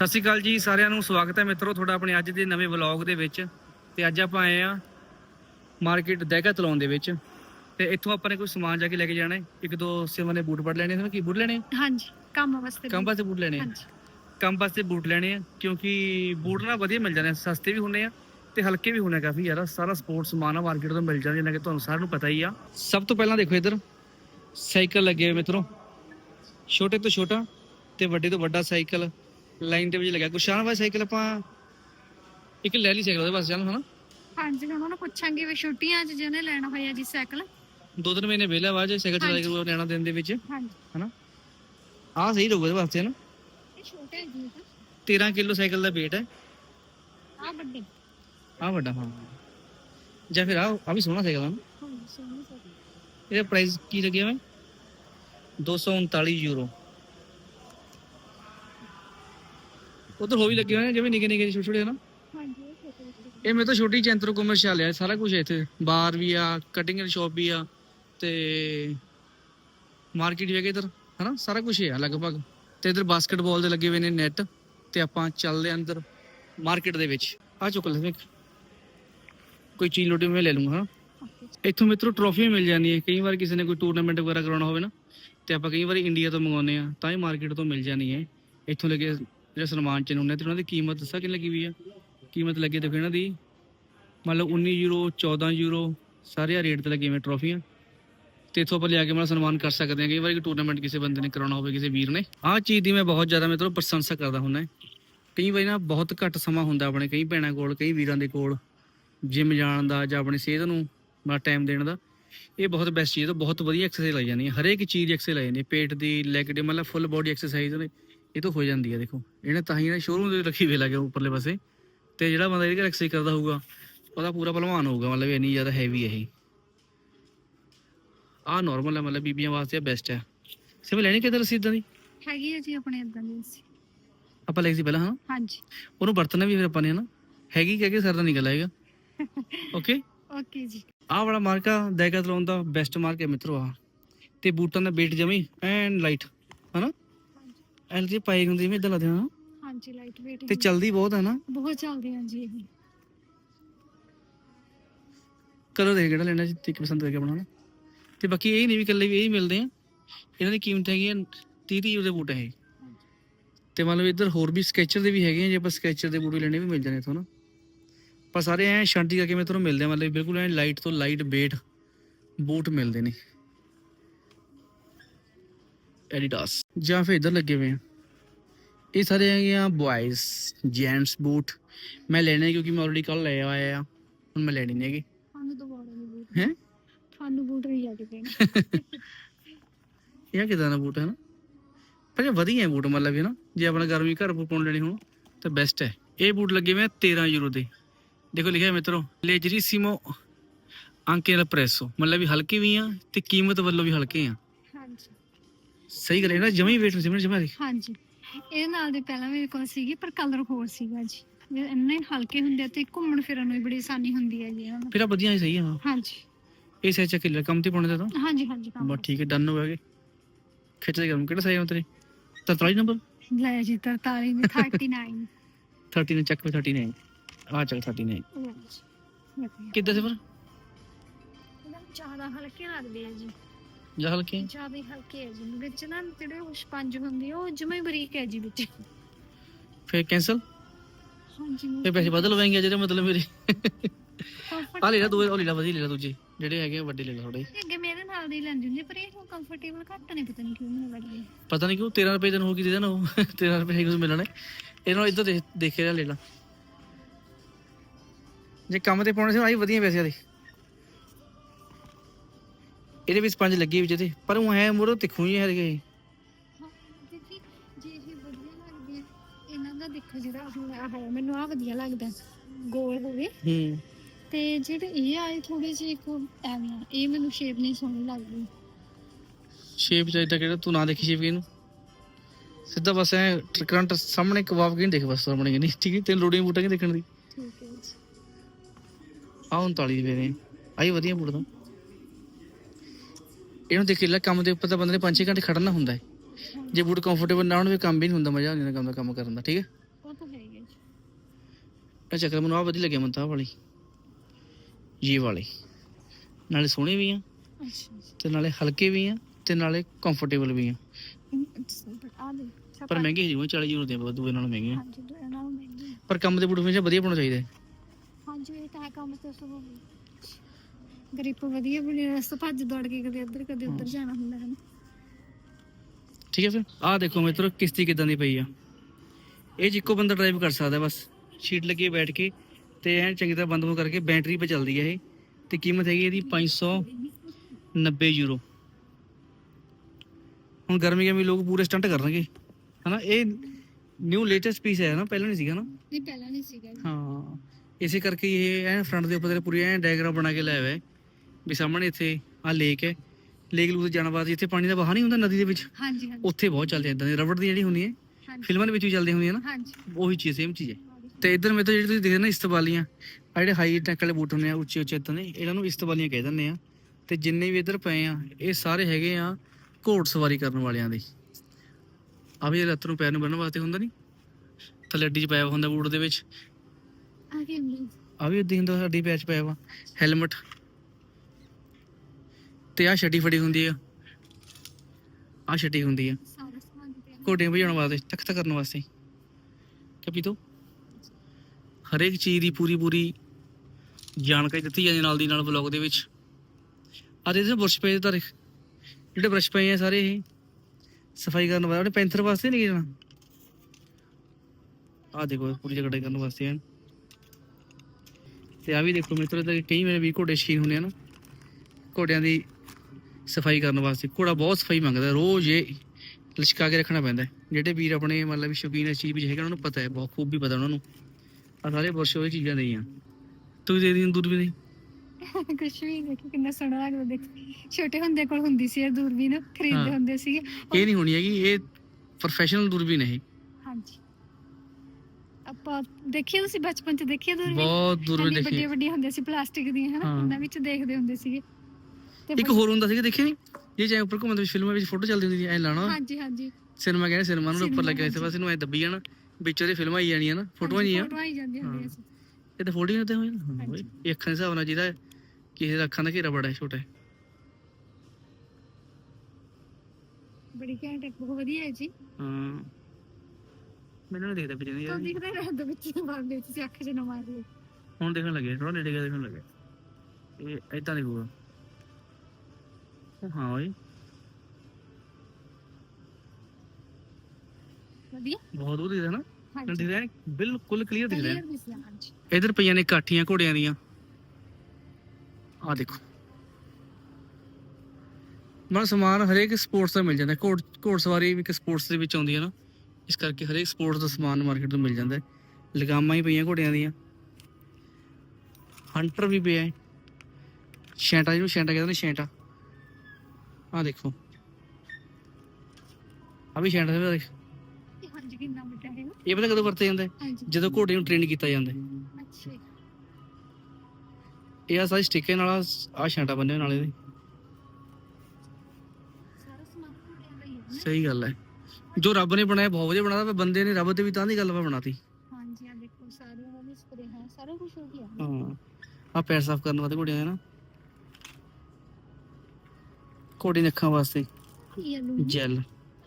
ਸਤਿ ਸ਼੍ਰੀ ਅਕਾਲ ਜੀ ਸਾਰਿਆਂ ਨੂੰ ਸਵਾਗਤ ਹੈ ਮਿੱਤਰੋ ਤੁਹਾਡਾ ਆਪਣੇ ਅੱਜ ਦੇ ਨਵੇਂ ਵਲੌਗ ਦੇ ਵਿੱਚ। ਤੇ ਅੱਜ ਆਪਾਂ ਆਏ ਆ ਮਾਰਕੀਟ ਦਹਿਗਾ ਤਲਾਉਣ ਦੇ ਵਿੱਚ। ਤੇ ਇੱਥੋਂ ਆਪਾਂ ਨੇ ਕੋਈ ਸਮਾਨ ਜਾ ਕੇ ਲੈ ਕੇ ਜਾਣਾ ਹੈ। ਇੱਕ ਦੋ ਸਿਮਰ ਨੇ ਬੂਟ ਪੜ ਲੈਣੇ ਨੇ ਕੀ ਬੂਟ ਲੈਣੇ? ਹਾਂਜੀ ਕੰਮ ਵਾਸਤੇ ਕੰਮ ਵਾਸਤੇ ਬੂਟ ਲੈਣੇ ਆ। ਹਾਂਜੀ। ਕੰਮ ਵਾਸਤੇ ਬੂਟ ਲੈਣੇ ਆ ਕਿਉਂਕਿ ਬੂਟ ਨਾ ਵਧੀਆ ਮਿਲ ਜਾਂਦੇ ਆ ਸਸਤੇ ਵੀ ਹੁੰਦੇ ਆ ਤੇ ਹਲਕੇ ਵੀ ਹੁੰਦੇ ਆ ਕਾਫੀ ਯਾਰ ਸਾਰਾ ਸਪੋਰਟਸ ਸਮਾਨ ਆ ਮਾਰਕੀਟ ਤੋਂ ਮਿਲ ਜਾਂਦਾ ਜਿੰਨਾ ਕਿ ਤੁਹਾਨੂੰ ਸਾਰਿਆਂ ਨੂੰ ਪਤਾ ਹੀ ਆ। ਸਭ ਤੋਂ ਪਹਿਲਾਂ ਦੇਖੋ ਇੱਧਰ ਸਾਈਕਲ ਲੱਗੇ ਹੋਏ ਮਿੱਤਰੋ। ਛੋਟੇ ਤੋਂ ਛੋਟਾ ਤੇ ਵੱਡੇ ਤੋਂ ਵੱਡਾ ਸਾਈਕਲ। ਲਾਈਨ ਦੇ ਵਿੱਚ ਲੱਗਿਆ। ਗੁਸ਼ਾਨ ਵਾਲਾ ਸਾਈਕਲ ਆਪਾਂ ਇੱਕ ਲੈ ਲਈ ਸਾਈਕਲ ਉਹਦੇ ਪਾਸ ਚੱਲ ਹਨਾ? ਹਾਂਜੀ ਮੈਂ ਉਹਨਾਂ ਨੂੰ ਪੁੱਛਾਂਗੀ ਵੀ ਛੁੱਟੀਆਂ 'ਚ ਜਿਹਨੇ ਲੈਣਾ ਹੋਇਆ ਜੀ ਸਾਈਕਲ। ਦੋ ਤਿੰਨ ਮਹੀਨੇ ਵਿਹਲਾ ਵਾ ਜੇ ਸਾਈਕਲ ਚਲਾ ਕੇ ਹਾਂਜੀ। ਉਹ ਲੈਣਾ ਦਿਨ ਦੇ ਵਿੱਚ ਹਾਂਜੀ। ਹਨਾ? ਆਹ ਸਹੀ ਰਹੂਗਾ ਇਹਦੇ ਵਾਸਤੇ ਨਾ ਇਹ ਛੋਟੇ ਜੀ 13 ਕਿਲੋ ਸਾਈਕਲ ਦਾ weight ਹੈ। ਆ ਵੱਡੇ। ਆਹ ਵੱਡਾ ਹਾਂ। ਜਾਂ ਫਿਰ ਆਹ ਆ ਵੀ ਸੋਹਣਾ ਸਾਈਕਲ ਆ ਨਾ। ਹਾਂਜੀ ਸੋਹਣੇ ਸੋਹਣੇ ਇਹਦਾ ਪ੍ਰਾਈਸ ਕੀ ਲੱਗਿਆ ਹੈ 239 ਯੂਰੋ ਉਧਰ ਹੋ ਵੀ ਲੱਗੇ ਹੋਏ ਨੇ ਜਿਵੇਂ ਨਿੱਕੇ ਨਿੱਕੇ ਛੋਟੇ ਛੋਟੇ ਹਨ। ਹਾਂਜੀ ਇਹ ਮੇਰੇ ਤੋਂ ਛੋਟੀ ਚੈਂਤਰ ਕਮਰਸ਼ੀਅਲ ਹੈ ਸਾਰਾ ਕੁਝ ਇੱਥੇ। ਬਾਰ ਵੀ ਆ ਕਟਿੰਗ ਸ਼ਾਪ ਵੀ ਆ ਤੇ ਮਾਰਕੀਟ ਵੀ ਹੈਗੇ ਇਧਰ ਹਨਾ ਸਾਰਾ ਕੁਝ ਹੈ ਲਗਭਗ। ਤੇ ਇਧਰ ਬਾਸਕਟਬਾਲ ਦੇ ਲੱਗੇ ਹੋਏ ਨੇ ਨੈਟ ਤੇ ਆਪਾਂ ਚੱਲਦੇ ਅੰਦਰ ਮਾਰਕੀਟ ਦੇ ਵਿੱਚ। ਆ ਚੁੱਕ ਲੈ ਕੋਈ ਚੀਜ਼ ਲੋਟੀ ਮੈਂ ਲੈ ਲੂੰਗਾ ਹਾਂ ਇੱਥੋਂ ਮਿੱਤਰੋ ਟਰੋਫੀ ਮਿਲ ਜਾਂਦੀ ਹੈ ਕਈ ਵਾਰ ਕਿਸੇ ਨੇ ਕੋਈ ਟੂਰਨਾਮੈਂਟ ਵਗੈਰਾ ਕਰਾਉਣਾ ਹੋਵੇ ਨਾ ਤੇ ਆਪਾਂ ਕਈ ਵਾਰੀ ਇੰਡੀਆ ਤੋਂ ਮੰਗਵਾਉਂਦੇ ਆ ਤਾਂ ਹੀ ਮਾਰਕੀਟ ਤੋਂ ਮਿਲ ਜਾਂਦੀ ਹੈ ਇੱਥੋਂ ਲੱਗੇ ਜਿਹੜੇ ਸਨਮਾਨ ਚਿੰਨ੍ਹ ਹੁੰਦੇ ਆ ਤੇ ਉਹਨਾਂ ਦੀ ਕੀਮਤ ਦੱਸਾਂ ਕਿੰਨੀ ਲੱਗੀ ਹੋਈ ਆ? ਕੀਮਤ ਲੱਗੀ ਦੇਖੋ ਇਹਨਾਂ ਦੀ। ਮੰਨ ਲਓ 19 ਯੂਰੋ 14 ਯੂਰੋ ਸਾਰੇ ਆ ਰੇਟ ਤੇ ਲੱਗੇ ਹੋਏ ਟਰੋਫੀਆਂ ਤੇ ਇੱਥੋਂ ਆਪਾਂ ਲਿਆ ਕੇ ਮਤਲਬ ਸਨਮਾਨ ਕਰ ਸਕਦੇ ਹਾਂ ਕਈ ਵਾਰੀ ਟੂਰਨਾਮੈਂਟ ਕਿਸੇ ਬੰਦੇ ਨੇ ਕਰਾਉਣਾ ਹੋਵੇ, ਕਿਸੇ ਵੀਰ ਨੇ। ਆਹ ਚੀਜ਼ ਦੀ ਮੈਂ ਬਹੁਤ ਜ਼ਿਆਦਾ ਮਤਲਬ ਪ੍ਰਸ਼ੰਸਾ ਕਰਦਾ ਹੁੰਦਾ। ਕਈ ਵਾਰੀ ਨਾ ਬਹੁਤ ਘੱਟ ਸਮਾਂ ਹੁੰਦਾ ਆਪਣੇ ਕਈ ਭੈਣਾਂ ਕੋਲ, ਕਈ ਵੀਰਾਂ ਦੇ ਕੋਲ ਜਿਮ ਜਾਣ ਦਾ ਜਾਂ ਆਪਣੀ ਸਿਹਤ ਨੂੰ ਬੜਾ ਟਾਈਮ ਦੇਣ ਦਾ। ਇਹ ਬਹੁਤ ਬੈਸਟ ਚੀਜ਼ ਹੈ ਬਹੁਤ ਵਧੀਆ ਐਕਸਰਸਾਈਜ਼ ਲਾਈ ਜਾਂਦੀ ਹੈ ਹਰੇਕ ਚੀਜ਼ ਦੀ ਐਕਸਰਸਾਈਜ਼ ਲਾਈ ਜਾਂਦੀ ਹੈ ਪੇਟ ਦੀ ਲੈਗ ਦੀ, ਮਤਲਬ ਫੁੱਲ ਬੋਡੀ ਐਕਸਰਸਾਈਜ਼ ਨੇ ਇਹ ਤਾਂ ਹੋ ਜਾਂਦੀ ਹੈ ਦੇਖੋ। ਇਹਨੇ ਤਾਂ ਹੀ ਨਾ ਸ਼ੋਰੂਮ ਦੇ ਰੱਖੀ ਵੇ ਲੱਗੇ ਉੱਪਰਲੇ ਪਾਸੇ। ਤੇ ਜਿਹੜਾ ਬੰਦਾ ਇਹਦੇ ਐਕਸਰਸਾਈਜ਼ ਕਰਦਾ ਹੋਊਗਾ ਉਹਦਾ ਪੂਰਾ ਪਹਿਲਵਾਨ ਹੋਊਗਾ। ਮਤਲਬ ਇੰਨੀ ਜ਼ਿਆਦਾ ਹੈਵੀ ਹੈ ਇਹ। ਆਹ ਨਾਰਮਲ ਹੈ ਮਤਲਬ ਬੀਬੀਆਂ ਵਾਸਤੇ ਬੈਸਟ ਹੈ ਸਿਮ ਲੈਣੀ ਕਿਧਰ ਰਸੀਦਾਂ ਦੀ? ਹੈਗੀ ਹੈ ਜੀ ਆਪਣੇ ਇਦਾਂ ਦੀ ਸੀ ਆਪਾਂ ਲਈ ਸੀ ਪਹਿਲਾਂ ਹਾਂ ਹਾਂਜੀ। ਉਹਨੂੰ ਵਰਤਣਾ ਵੀ ਫਿਰ ਆਪਾਂ ਨੇ ਹਨਾ? ਹੈਗੀ ਕਹਿ ਕੇ ਸਰਦਾ ਨਿਕਲ ਆਏਗਾ। ਓਕੇ ਓਕੇ ਜੀ। ਆਹ ਵਾਲਾ ਮਾਰਕਾ ਡੈਕਾਥਲੋਨ ਦਾ ਬੈਸਟ ਮਾਰਕ ਹੈ ਮਿੱਤਰੋ ਆ ਤੇ ਬੂਟਾਂ ਦਾ weight ਜਮੀ ਐਨ ਲਾਈਟ ਹਨਾ? ਹਾਂਜੀ ਐਲ ਜੀ ਪਾਈ ਹੁੰਦੀ ਮੈਂ ਇਦਾਂ ਲੱਗਦਾ ਹਾਂ ਹਾਂਜੀ ਲਾਈਟ weight ਤੇ ਚਲਦੀ ਬਹੁਤ ਹੈ ਨਾ। ਬਹੁਤ ਚੱਲਦੇ ਹਾਂ ਜੀ ਇਹ। ਕਲਰ ਦੇਖ ਕਿਹੜਾ ਲੈਣਾ ਜੀ ਤੇ ਪਸੰਦ ਕਰਕੇ ਬਣਾਉਣਾ। ਤੇ ਬਾਕੀ ਇਹ ਨਹੀਂ ਵੀ ਇਕੱਲੇ ਵੀ ਇਹ ਹੀ ਮਿਲਦੇ ਆ। ਇਹਨਾਂ ਦੀ ਕੀਮਤ ਹੈਗੀ ਹੈ 30 30 ਦੇ ਬੂਟ ਹੈ ਇਹ। ਤੇ ਮਤਲਬ ਇੱਧਰ ਹੋਰ ਵੀ ਸਕੈਚਰ ਦੇ ਵੀ ਹੈਗੇ ਆ ਜੇ ਆਪਾਂ ਸਕੈਚਰ ਦੇ ਬੂਟ ਵੀ ਲੈਣੇ ਵੀ ਮਿਲ ਜਾਣੇ ਇੱਥੋਂ ਨਾ ਪਰ ਸਾਰੇ ਐ ਸ਼ਾਂਤੀ ਕਰਕੇ ਮੈਂ ਤੁਹਾਨੂੰ ਮਿਲਦੇ ਆ ਮਤਲਬ ਬਿਲਕੁਲ ਐ ਲਾਈਟ ਤੋਂ ਲਾਈਟ weight ਬੂਟ ਮਿਲਦੇ ਨੇ। ਐਡੀਡਾਸ ਜਾਂ ਫਿਰ ਇੱਧਰ ਲੱਗੇ ਹੋਏ ਆ। ਇਹ ਸਾਰੇ ਹੈਗੇ ਆ ਬॉयਜ਼ ਜੈਂਟਸ ਬੂਟ। ਮੈਂ ਲੈਣੇ ਕਿਉਂਕਿ ਮੈਂ ਆਲਰੇਡੀ ਕੱਲ ਲੈ ਆਇਆ ਆ। ਹੁਣ ਮੈਂ ਲੈਣੇ ਨਹੀਂ ਹੈਗੇ। ਤੁਹਾਨੂੰ ਦੁਬਾਰਾ ਨਹੀਂ ਬੂਟ। ਹੈਂ? ਤੁਹਾਨੂੰ ਬੂਟ ਵੀ ਆ ਕੇ ਦੇਣਾ ਇਹ ਕਿਦਾਂ ਦਾ ਬੂਟ ਹੈ ਨਾ? ਪਰ ਵਧੀਆ ਹੈ ਬੂਟ ਮਤਲਬ ਇਹ ਨਾ ਜੇ ਆਪਣਾ ਗਰਮੀ ਘਰ ਪਾਉਣ ਲੈਣੀ ਹੋਣ ਤਾਂ ਬੈਸਟ ਹੈ। ਇਹ ਬੂਟ ਲੱਗੇ ਹੋਏ ਆ 13 ਯੂਰੋ ਦੇ। ਦੇਖੋ ਲਿਖਿਆ ਮਿੱਤਰੋ ਲੈਜਰੀਸੀਮੋ ਅੰਕੇ ਦਾ ਪ੍ਰੈਸੋ। ਮਤਲਬ ਵੀ ਹਲਕੇ ਵੀ ਆ ਤੇ ਕੀਮਤ ਵੱਲੋਂ ਵੀ ਹਲਕੇ ਆ। ਸਹੀ ਗੱਲ ਹੈ ਨਾ ਜਮੀ ਵੇਟ ਸਿਮਰ ਜਮਾ ਦੀ ਹਾਂਜੀ। ਇਹ ਨਾਲ ਦੇ ਪਹਿਲਾਂ ਮੇਰੇ ਕੋਲ ਸੀਗੀ ਪਰ ਕਲਰ ਹੋਰ ਸੀਗਾ ਜੀ। ਇਹ ਇੰਨੇ ਹਲਕੇ ਹੁੰਦੇ ਆ ਤੇ ਘੁੰਮਣ ਫਿਰਨ ਨੂੰ ਵੀ ਬੜੀ ਆਸਾਨੀ ਹੁੰਦੀ ਹੈ ਜੀ ਇਹਨਾਂ ਨਾਲ ਫਿਰ ਆ ਵਧੀਆ ਹੀ ਸਹੀ ਆ ਹਾਂ ਹਾਂਜੀ। ਇਹ ਸੱਚਾ ਕਿੱਲਾ ਕੰਮ ਤੇ ਪਾਉਣੇ ਦਾ ਤਾਂ? ਹਾਂਜੀ ਹਾਂਜੀ ਕੰਮ ਬਸ ਠੀਕ ਹੈ ਡਨ ਹੋ ਗਏ ਖਿੱਚ ਦੇ ਗਰਮ ਕਿਹੜਾ ਸਾਈਜ਼ ਤੇਰੇ? 43 ਨੰਬਰ? ਲੈ ਜੀ 43 ਨੇ 39 30 ਨੇ ਚੱਕ 39 ਆ ਚੱਕ 39 ਵਧੀਆ। ਕਿੱਦਾਂ ਸਿਮਰ ਜ਼ਿਆਦਾ ਹਲਕੇ ਲੱਗਦੇ ਆ ਜੀ। ਜਾਂ ਹਲਕੇ? ਜ਼ਿਆਦਾ ਹੀ ਹਲਕੇ ਆ ਜੀ। ਵਿੱਚ ਨਾ ਜਿਹੜੇ ਉਹ ਸਪੰਜ ਹੁੰਦੀ ਆ ਉਹ ਜਮਾ ਹੀ ਬਰੀਕ ਹੈ ਜੀ ਵਿੱਚ। ਫਿਰ ਕੈਂਸਲ ਹਾਂਜੀ ਫਿਰ ਪੈਸੇ ਬਦਲ ਲਵਾਂਗੇ ਜਿਹੜੇ ਮਤਲਬ ਮੇਰੇ। Comfort- ਆ ਲੈ ਲਾ ਦੂਏ ਉਹ ਲੈ ਲਾ ਵਧੀਆ ਲੈ ਲਾ ਦੂਜੇ। ਜਿਹੜੇ ਹੈਗੇ ਆ ਵੱਡੇ ਲੈ ਲਾ ਥੋੜੇ ਇਹ ਅੱਗੇ ਮੇਰੇ ਨਾਲ ਦੀ ਲੈਂਦੀ ਹੁੰਦੀ ਪਰ ਇਹ ਕੰਫਰਟੇਬਲ ਘੱਟ ਨਹੀਂ ਪਤਾ ਨਹੀਂ ਕਿਉਂ ਮੈਨੂੰ ਲੱਗਦੀ ਪਤਾ ਨਹੀਂ ਕਿਉਂ 13 ਰੁਪਏ ਦਿਨ ਹੋ ਗਈ ਦੇ ਦੇਣਾ ਉਹ। 13 ਰੁਪਏ ਹੈਗੇ ਉਸ ਮਿਲਣੇ। ਇਹਨਾਂ ਨੂੰ ਇੱਧਰ ਦੇਖ ਲੈ ਲਾ। ਜੇ ਕੰਮ ਤੇ ਪਾਉਣੇ ਸੀ ਆਈ ਵਧੀਆ ਪੈਸੇ ਵਾਲੇ। ਇਹਦੇ ਵਿੱਚ ਪੰਜ ਲੱਗੀ ਵਿੱਚ ਤੇ ਪਰ ਉਹ ਹੈ ਮੋਰੋ ਤਿੱਖੂ ਹੀ ਹਾਂ ਦੇਖੀ ਜੇ ਇਹ ਵਧੀਆ ਲੱਗਦੀ ਹੈ ਇਹਨਾਂ ਦਾ ਦੇਖੋ ਜਿਹੜਾ ਹੁਣ ਆਹ ਹੈ ਮੈਨੂੰ ਆ ਵਧੀਆ ਲੱਗਦਾ ਗੋਲ ਹੋਵੇ। ਹੂੰ। ਤੇ ਜਿਹੜੇ ਇਹ ਆਏ ਥੋੜੇ ਜਿਹੇ ਇੱਕ ਐਵੇਂ ਆ ਇਹ ਮੈਨੂੰ ਸ਼ੇਪ ਨਹੀਂ ਸੋਹਣੀ ਲੱਗਦੀ। ਸ਼ੇਪ ਚਾਹੀਦਾ ਕਿਹੜਾ ਤੂੰ ਨਾ ਦੇਖੀ ਸ਼ੇਪ ਇਹਨੂੰ ਸਿੱਧਾ ਬਸ ਐ ਕਰੰਟ ਸਾਹਮਣੇ ਕਬਾਬ ਕੀ ਦੇਖ ਬਸ ਸਾਹਮਣੇ ਨਹੀਂ ਠੀਕ ਹੈ? ਤੇ ਲੋੜੀਆਂ ਬੂਟਾਂ ਕੀ ਦੇਖਣ ਦੀ? ਠੀਕ ਹੈ ਜੀ। ਆ 39 ਦੀ ਵੇਰੇ ਆਈ ਵਧੀਆ ਬੂਟ ਤਾਂ। ਇਹਨੂੰ ਦੇਖ ਲੈ ਕੰਮ ਦੇ ਉੱਪਰ ਤਾਂ ਬੰਦੇ ਨੇ 5-6 ਘੰਟੇ ਖੜਨਾ ਹੁੰਦਾ ਹੈ। ਜੇ ਬੂਟ ਕੰਫਰਟੇਬਲ ਨਾ ਹੋਣ ਵੀ ਕੰਮ ਵੀ ਨਹੀਂ ਹੁੰਦਾ ਮਜ਼ਾ ਨਹੀਂ ਆਉਂਦਾ ਕੰਮ ਦਾ ਕੰਮ ਕਰਨ ਦਾ ਠੀਕ ਹੈ? ਤਾਂ ਹੈ ਹੀ ਹੈ ਚੱਕਰ ਮੈਨੂੰ ਆ ਵਧੀਆ ਲੱਗਿਆ ਮੈਨੂੰ ਤਾਂ ਵਾਲੀ। ਜੀ ਵਾਲੀ। ਨਾਲੇ ਸੋਹਣੇ ਵੀ ਆ ਤੇ ਨਾਲੇ ਹਲਕੇ ਵੀ ਆ ਤੇ ਨਾਲੇ ਕੰਫਰਟੇਬਲ ਵੀ ਆ। ਪਰ ਮਹਿੰਗੇ ਹੀ 40 ਯੂਰੋ ਦੇ ਬਹੁਤ ਦੂਏ ਨਾਲੋਂ ਮਹਿੰਗੇ। ਆ। ਪਰ ਕੰਮ ਦੇ ਬੂਟ ਹਮੇਸ਼ਾ ਵਧੀਆ ਪਾਉਣਾ ਚਾਹੀਦਾ। ਹੈ ਹਾਂਜੀ ਇਹ ਤਾਂ ਕੰਮ ਤੇ ਸਭ ਗਰੀਪ ਵਧੀਆ ਬਣੀ ਰਸਤਾ ਭੱਜ ਦੌੜ ਕੇ ਕਦੇ ਇੱਧਰ ਕਦੇ ਉੱਧਰ ਜਾਣਾ ਹੁੰਦਾ ਹੈ ਠੀਕ ਹੈ ਫਿਰ ਆਹ ਦੇਖੋ ਮਿੱਤਰੋ ਕਿਸ਼ਤੀ ਕਿਦਾਂ ਦੀ ਪਈ ਆ। ਇਹ 'ਚ ਇੱਕੋ ਬੰਦਾ ਡਰਾਈਵ ਕਰ ਸਕਦਾ ਬਸ ਸੀਟ ਲੱਗੀ ਬੈਠ ਕੇ ਤੇ ਐਨ ਚੰਗੀ ਤਰ੍ਹਾਂ ਬੰਦ ਬੰਦ ਕਰਕੇ ਬੈਟਰੀ 'ਤੇ ਚੱਲਦੀ ਹੈ ਇਹ ਤੇ ਕੀਮਤ ਹੈਗੀ ਇਹਦੀ 590 ਯੂਰੋ। ਹੁਣ ਗਰਮੀ ਗਰਮੀ ਲੋਕ ਪੂਰੇ ਸਟੰਟ ਕਰਨਗੇ ਹਨਾ ਇਹ ਨਿਊ ਲੇਟੈਸਟ ਪੀਸ ਹੈ ਨਾ ਪਹਿਲਾਂ ਨਹੀਂ ਸੀਗਾ ਨਾ? ਨਹੀਂ ਪਹਿਲਾਂ ਨਹੀਂ ਸੀਗਾ। ਹਾਂ ਇਸੇ ਕਰਕੇ ਇਹ ਐਨ ਫਰੰਟ ਦੇ ਉੱਪਰ ਪੂਰੀ ਐਨ ਡਾਇਗਰਾਮ ਬਣਾ ਕੇ ਲਾਇਆ ਹੋਇਆ ਹੈ। ਵੀ ਸਾਹਮਣੇ ਇੱਥੇ ਆ ਲੇਕ ਹੈ। ਲੇਕ ਲੂਕ ਜਾਣ ਬਾਅਦ ਜਿੱਥੇ ਪਾਣੀ ਦਾ ਵਹਾਅ ਨਹੀਂ ਹੁੰਦਾ ਨਦੀ ਦੇ ਵਿੱਚ। ਹਾਂਜੀ ਹਾਂਜੀ। ਉੱਥੇ ਬਹੁਤ ਚੱਲਦੇ ਇਦਾਂ ਦੀ ਰਬੜ ਦੀ ਜਿਹੜੀ ਹੁੰਦੀ ਹੈ ਹਾਂਜੀ। ਫਿਲਮਾਂ ਦੇ ਵਿੱਚ ਵੀ ਚੱਲਦੀ ਹੁੰਦੀਆਂ ਨਾ। ਹਾਂਜੀ। ਉਹੀ ਚੀਜ਼ ਸੇਮ ਚੀਜ਼ ਹੈ। ਤੇ ਇਧਰ ਮੇਰੇ ਤੋਂ ਜਿਹੜੇ ਤੁਸੀਂ ਦੇਖਦੇ ਨਾ ਇਸਤਬਾਲੀਆਂ ਆ ਜਿਹੜੇ ਹਾਈ ਟੈਕ ਵਾਲੇ ਬੂਟ ਹੁੰਦੇ ਆ ਉੱਚੇ ਉੱਚੇ ਇਦਾਂ ਦੇ ਇਹਨਾਂ ਨੂੰ ਇਸਤਬਾਲੀਆਂ ਕਹਿ ਦਿੰਦੇ ਆ। ਤੇ ਜਿੰਨੇ ਵੀ ਇਧਰ ਪਏ ਆ ਇਹ ਸਾਰੇ ਹੈਗੇ ਆ ਘੋੜ ਸਵਾਰੀ ਕਰਨ ਵਾਲਿਆਂ ਦੇ। ਆ ਵੀ ਇਹ ਲੱਤ ਨੂੰ ਪੈਰ ਨੂੰ ਬੰਨਣ ਵਾਸਤੇ ਹੁੰਦਾ ਨਹੀਂ? ਥੱਲੇ ਅੱਡੀ ਚ ਪਾਇਆ ਹੁੰਦਾ ਬੂਟ ਦੇ ਵਿੱਚ। ਆ ਕੇ ਆ ਵੀ ਹੀ ਹੁੰਦਾ ਸਾਡੀ ਪੈਚ ਪਾਇਆ ਵਾ। ਹੈਲਮਟ ਤੇ ਆ ਛੱਡੀ ਫੜੀ ਹੁੰਦੀ ਆ। ਆ ਛੱਡੀ ਹੁੰਦੀ ਆ। ਸਾਰਾ ਭਜਾਉਣ ਵਾਸਤੇ, ਤਖ਼ਤ ਕਰਨ ਵਾਸਤੇ। ਕਪੀ ਤੋ ਹਰੇਕ ਚੀਜ਼ ਦੀ ਪੂਰੀ ਪੂਰੀ ਜਾਣਕਾਰੀ ਦਿੱਤੀ ਜਾਂਦੀ ਨਾਲ ਦੀ ਨਾਲ ਵਲੌਗ ਦੇ ਵਿੱਚ। ਆ ਦੇ ਬੁਰਸ਼ ਪਏ ਤਾਂ ਜਿਹੜੇ ਬ੍ਰਸ਼ ਪਏ ਆ ਸਾਰੇ ਇਹ। ਸਫ਼ਾਈ ਕਰਨ ਵਾਸਤੇ ਆਪਣੇ ਪੈਂਥਰ ਵਾਸਤੇ ਨਹੀਂ ਜਾਣਾ। ਆ ਦੇਖੋ, ਪੂਰੀ ਜਗ੍ਹਾ ਕਰਨ ਵਾਸਤੇ ਹਨ ਤੇ ਆ ਵੀ ਦੇਖੋ ਮਿੱਤਰੋ ਤੇ ਕਈ ਮੇਰੇ ਵੀ ਘੋੜੇ ਸ਼ੀਨ ਹੁੰਦੇ ਆ ਨਾ। ਘੋੜਿਆਂ ਦੀ ਸਫ਼ਾਈ ਕਰਨ ਵਾਸਤੇ। ਘੋੜਾ ਬਹੁਤ ਸਫ਼ਾਈ ਮੰਗਦਾ ਰੋਜ਼ ਇਹ ਲਸ਼ਕਾ ਕੇ ਰੱਖਣਾ ਪੈਂਦਾ। ਜਿਹੜੇ ਵੀਰ ਆਪਣੇ ਮਤਲਬ ਸ਼ੌਕੀਨ ਇਸ ਚੀਜ਼ ਵਿੱਚ ਹੈਗੇ ਉਹਨਾਂ ਨੂੰ ਪਤਾ ਹੈ ਬਹੁਤ ਖੂਬ ਵੀ ਪਤਾ ਉਹਨਾਂ ਨੂੰ। ਆ ਸਾਰੇ ਬੁਰਸ਼ ਉਹ ਚੀਜ਼ਾਂ ਨਹੀਂ ਆ ਤੁਸੀਂ ਦੇ ਦੀ ਦੂਰ ਵੀ ਨਹੀਂ ਕੁਛ ਵੀ ਦੇਖੋ ਕਿੰਨਾ ਸੋਹਣਾ ਲੱਗਦਾ ਦੇਖ। ਛੋਟੇ ਹੁੰਦੇ ਕੋਲ ਹੁੰਦੀ ਸੀ ਇਹ ਦੂਰਬੀਨ ਖਰੀਦਦੇ। ਹੁੰਦੇ ਸੀਗੇ। ਇਹ ਨਹੀਂ ਹੋਣੀ ਹੈਗੀ ਇਹ ਪ੍ਰੋਫੈਸ਼ਨਲ ਦੂਰਬੀਨ ਹੈ। ਹਾਂਜੀ। ਆਪਾਂ ਦੇਖੀਏ ਤੁਸੀਂ ਬਚਪਨ ਚ ਦੇਖੀਏ ਦੂਰਬੀਨ? ਬਹੁਤ ਦੂਰਬੀਨ ਦੇਖੀ। ਵੱਡੀਆਂ ਵੱਡੀਆਂ ਹੁੰਦੀਆਂ ਸੀ ਪਲਾਸਟਿਕ ਦੀਆਂ ਹਨਾ। ਉਹਨਾਂ ਵਿੱਚ ਦੇਖਦੇ ਹੁੰਦੇ ਸੀਗੇ। ਤੇ ਇੱਕ ਹੋਰ ਹੁੰਦਾ ਸੀਗਾ ਦੇਖਿਆ ਨਹੀਂ ਜੇ ਚਾਹੇ ਉੱਪਰ ਘੁੰਮਦੇ ਫਿਲਮਾਂ ਵਿੱਚ ਫੋਟੋ ਚੱਲਦੀ ਹੁੰਦੀ ਸੀ ਐ ਲਾਣਾ। ਹਾਂਜੀ ਹਾਂਜੀ। ਸਿਨੇਮਾ ਕਹਿੰਦੇ ਸਿਨੇਮਾ ਨੂੰ ਉੱਪਰ ਲੱਗਿਆ ਇਸੇ ਪਾਸੇ ਨੂੰ ਐ ਦੱਬੀ ਜਾਣਾ ਵਿੱਚ ਉਹਦੇ ਫਿਲਮਾਂ ਆਈ ਜਾਣੀਆਂ ਨਾ ਫੋਟੋਆਂ ਜੀਆਂ ਫੋਟੋਆਂ ਹੀ ਜਾਂਦੀਆਂ ਹੁੰਦੀਆਂ ਸੀ। ਇਹ ਤਾਂ ਫੋਟੋ ਹੀ ਤੇ ਹੋਈ ਨਾ। ਹਾਂ ਹਾਂਜੀ। ਬਈ, ਇਹ ਅੱਖਾਂ ਦੇ ਹਿਸਾਬ ਨਾਲ ਜਿਹਦਾ ਕਿਸੇ ਦਾ ਅੱਖਾਂ ਦਾ ਘੇਰਾ ਬੜਾ ਛੋਟਾ ਹੈ। ਬੜੀ ਘੈਂਟ ਹੈ ਬਹੁਤ ਵਧੀਆ ਹੈ ਜੀ। ਹਾਂ। ਮੈਨੂੰ ਨਹੀਂ ਦੇਖਦਾ ਪਿੱਛੇ ਤਾਂ ਯਾਰ ਦਿਖਦਾ ਰਹਿੰਦਾ ਵਿੱਚ ਮਾਰਦੇ ਤੁਸੀਂ ਅੱਖ 'ਚ ਨਾ ਮਾਰ ਹੁਣ ਦੇਖਣ ਲੱਗੇ ਥੋੜਾ ਨੇੜੇ ਗਿਆ ਦੇਖਣ ਲੱਗੇ। ਇਹ ਇਦਾਂ ਦਿਖੂਗਾ ਉਹ ਹਾਂ ਓਏ ਵਧੀਆ? ਬਹੁਤ ਵਧੀਆ ਦਿਖਦਾ ਨਾ? ਹਾਂਜੀ। ਐਨ ਬਿਲਕੁਲ ਕਲੀਅਰ ਹੈ। ਕਲੀਅਰ ਦਿਸਦਾ ਹਾਂਜੀ। ਇਧਰ ਪਈਆਂ ਨੇ ਕਾਠੀਆਂ ਘੋੜਿਆਂ ਦੀਆਂ। ਆ ਦੇਖੋ। ਮਨ ਸਮਾਨ ਹਰੇਕ ਸਪੋਰਟਸ ਦਾ ਮਿਲ ਜਾਂਦਾ। ਹੈ। ਘੋੜ ਘੋੜ ਸਵਾਰੀ ਵੀ ਇੱਕ ਸਪੋਰਟਸ ਦੇ ਵਿੱਚ ਆਉਂਦੀ ਹੈ ਨਾ। ਇਸ ਕਰਕੇ ਹਰੇਕ ਸਪੋਰਟਸ ਦਾ ਸਮਾਨ ਮਾਰਕੀਟ ਤੋਂ ਮਿਲ ਜਾਂਦਾ ਹੈ। ਲਗਾਮਾਂ ਹੀ ਪਈਆਂ ਘੋੜਿਆਂ ਦੀਆਂ। ਹੰਟਰ ਵੀ ਪਿਆ ਹੈ। ਸ਼ੈਂਟਾ ਜਿਹਨੂੰ ਸ਼ੈਂਟਾ ਕਹਿੰਦੇ ਨੇ ਸ਼ੈਂਟਾ। ਆ ਦੇਖੋ। ਆ ਵੀ ਦੇ ਹਾਂਜੀ ਕਿੰਨਾ ਹੈ ਇਹ ਪਤਾ ਕਦੋਂ ਵਰਤੇ ਜਾਂਦਾ? ਹੈ ਹਾਂਜੀ। ਜਦੋਂ ਘੋੜੇ ਨੂੰ ਟ੍ਰੇਨ ਕੀਤਾ ਜਾਂਦਾ। ਹੈ ਅੱਛਾ ਜੀ। ਇਹ ਆ ਸਾਰੀ ਸਟਿੱਕੇ ਨਾਲ ਆ ਸ਼ੈਂਟਾ ਬੰਨੇ ਨਾਲੇ ਦੇ ਸਾਰਾ ਸਮਾਨ ਘੋੜਿਆਂ ਦਾ ਹੀ ਹੈ ਨਾ। ਸਹੀ ਗੱਲ ਹੈ। ਜੋ ਰੱਬ ਨੇ ਬਣਾਇਆ ਬਹੁਤ ਵਧੀਆ ਬਣਾਇਆ ਪਰ ਬੰਦੇ ਨੇ ਰੱਬ ਤੇ ਵੀ ਤਾਂ ਦੀ ਗੱਲ ਬਣਾਤੀ। ਹਾਂਜੀ ਆ ਦੇਖੋ ਸਾਰੇ ਉਹਨਾਂ ਦੇ ਸਪਰੇ ਹੈ ਸਾਰਾ ਕੁਝ ਹੋ ਗਿਆ। ਹਾਂ। ਆ ਪੈਰ ਸਾਫ਼ ਕਰਨ ਵਾਸਤੇ ਘੋੜਿਆਂ ਦੇ ਨਾ। ਦੇ ਅੱਖਾਂ ਵਾਸਤੇ ਲੂਣ ਜੈਲ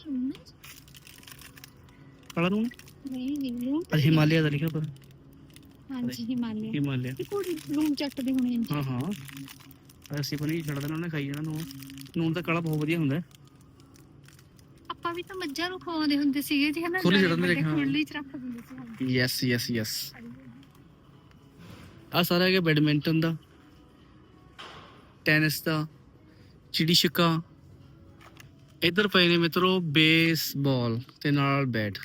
ਲੂਣ ਕਾਲਾ ਨੂਨ ਨਹੀਂ ਨਹੀਂ ਲੂਣ ਅੱਜ ਹਿਮਾਲਿਆ ਦਾ ਲਿਖਿਆ ਪਰ। ਹਾਂਜੀ ਹਿਮਾਲਿਆ। ਕੋੜੀ ਲੂਣ ਚੱਟਦੇ ਹੋਣੇ ਨੇ ਹਾਂ ਹਾਂ। ਅਸੀਂ ਪਨੀ ਛੱਡ ਦੇਣਾ ਉਹਨੇ ਖਾਈ ਜਾਣਾ ਨੂਨ ਨੂਨ ਤਾਂ ਕਾਲਾ ਬਹੁਤ ਵਧੀਆ ਹੁੰਦਾ ਹੈ। ਆਪਾਂ ਵੀ ਤਾਂ ਮੱਝਾਂ ਨੂੰ ਖਵਾਉਂਦੇ ਹੁੰਦੇ ਸੀਗੇ ਜੀ ਹਨਾ? ਖੁੱਲ੍ਹੀ ਨਾਲੇ ਛੱਡਣ ਦੇ ਵੱਡੇ ਹਾਂ। ਖੁੱਲ੍ਹੀ ਚ ਰੱਖ ਦਿੰਦੇ ਸੀ ਹਾਂਜੀ। ਯੈਸ ਯੈਸ ਯੈਸ ਆ ਸਾਰਾ ਹੈਗਾ ਬੈਡਮਿੰਟਨ ਦਾ। ਟੈਨਿਸ ਦਾ। ਚਿੜੀ ਛਿੱਕਾ। ਇੱਧਰ ਪਏ ਨੇ ਮਿੱਤਰੋ ਬੇਸਬਾਲ ਤੇ ਨਾਲ ਬੈਟ।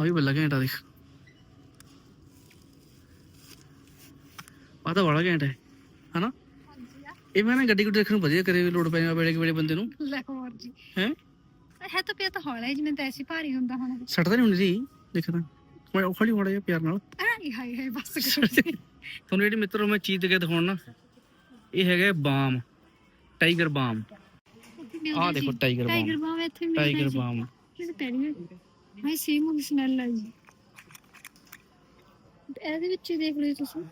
ਆ ਵੀ ਬੱਲਾ ਘੈਂਟਾ ਦੇਖ। ਆ ਤਾਂ ਬੜਾ ਘੈਂਟ ਹੈ ਹਨਾ? ਇਹ ਮੈਂ ਨਾ ਗੱਡੀ ਗੁੱਡੀ ਦੇਖਣ ਨੂੰ ਵਧੀਆ ਕਰੇ ਲੋਡ ਪੈ ਵੇਲੇ ਵੇਲੇ ਬੰਦੇ ਨੂੰ। ਲੈ ਹੋਰ ਜੀ। ਹੈ? ਹੈ ਤਾਂ ਪਿਆ ਤਾਂ ਹੌਲਾ ਹੈ ਜਿਵੇਂ ਤਾਂ ਐਸੀ ਭਾਰੀ ਹੁੰਦਾ ਹੁਣ। ਸੱਟਦਾ ਨਹੀਂ ਹੁੰਦੀ ਸੀ ਦੇਖਦਾ ਮੈਂ ਖੜੀ ਹੋੜਾ ਪਿਆਰ ਨਾਲ। ਹਾਈ ਹਾਈ ਬਸ ਕਰੋ। ਤੁਹਾਨੂੰ ਜਿਹੜੀ ਮਿੱਤਰੋ ਮੈਂ ਚੀਜ਼ ਦੇ ਦਿਖਾਉਣ ਨਾ ਇਹ ਹੈਗਾ ਬਾਮ ਟਾਈਗਰ ਬਾਮ। ਆਹ ਦੇਖੋ। ਟਾਈਗਰ ਟਾਈਗਰ ਬਾਮ ਬਾਮ ਇੱਥੇ ਮਿਲਦਾ ਟਾਈਗਰ। ਬਾਮ। ਮੈਨੂੰ ਪਹਿਲੀ ਵਾਰ ਹਾਂ ਸੇਮ ਉਹਦੀ ਸਮੈਲ ਆ ਜੀ। ਇਹਦੇ ਵਿੱਚ ਦੇਖ ਲਓ ਤੁਸੀਂ।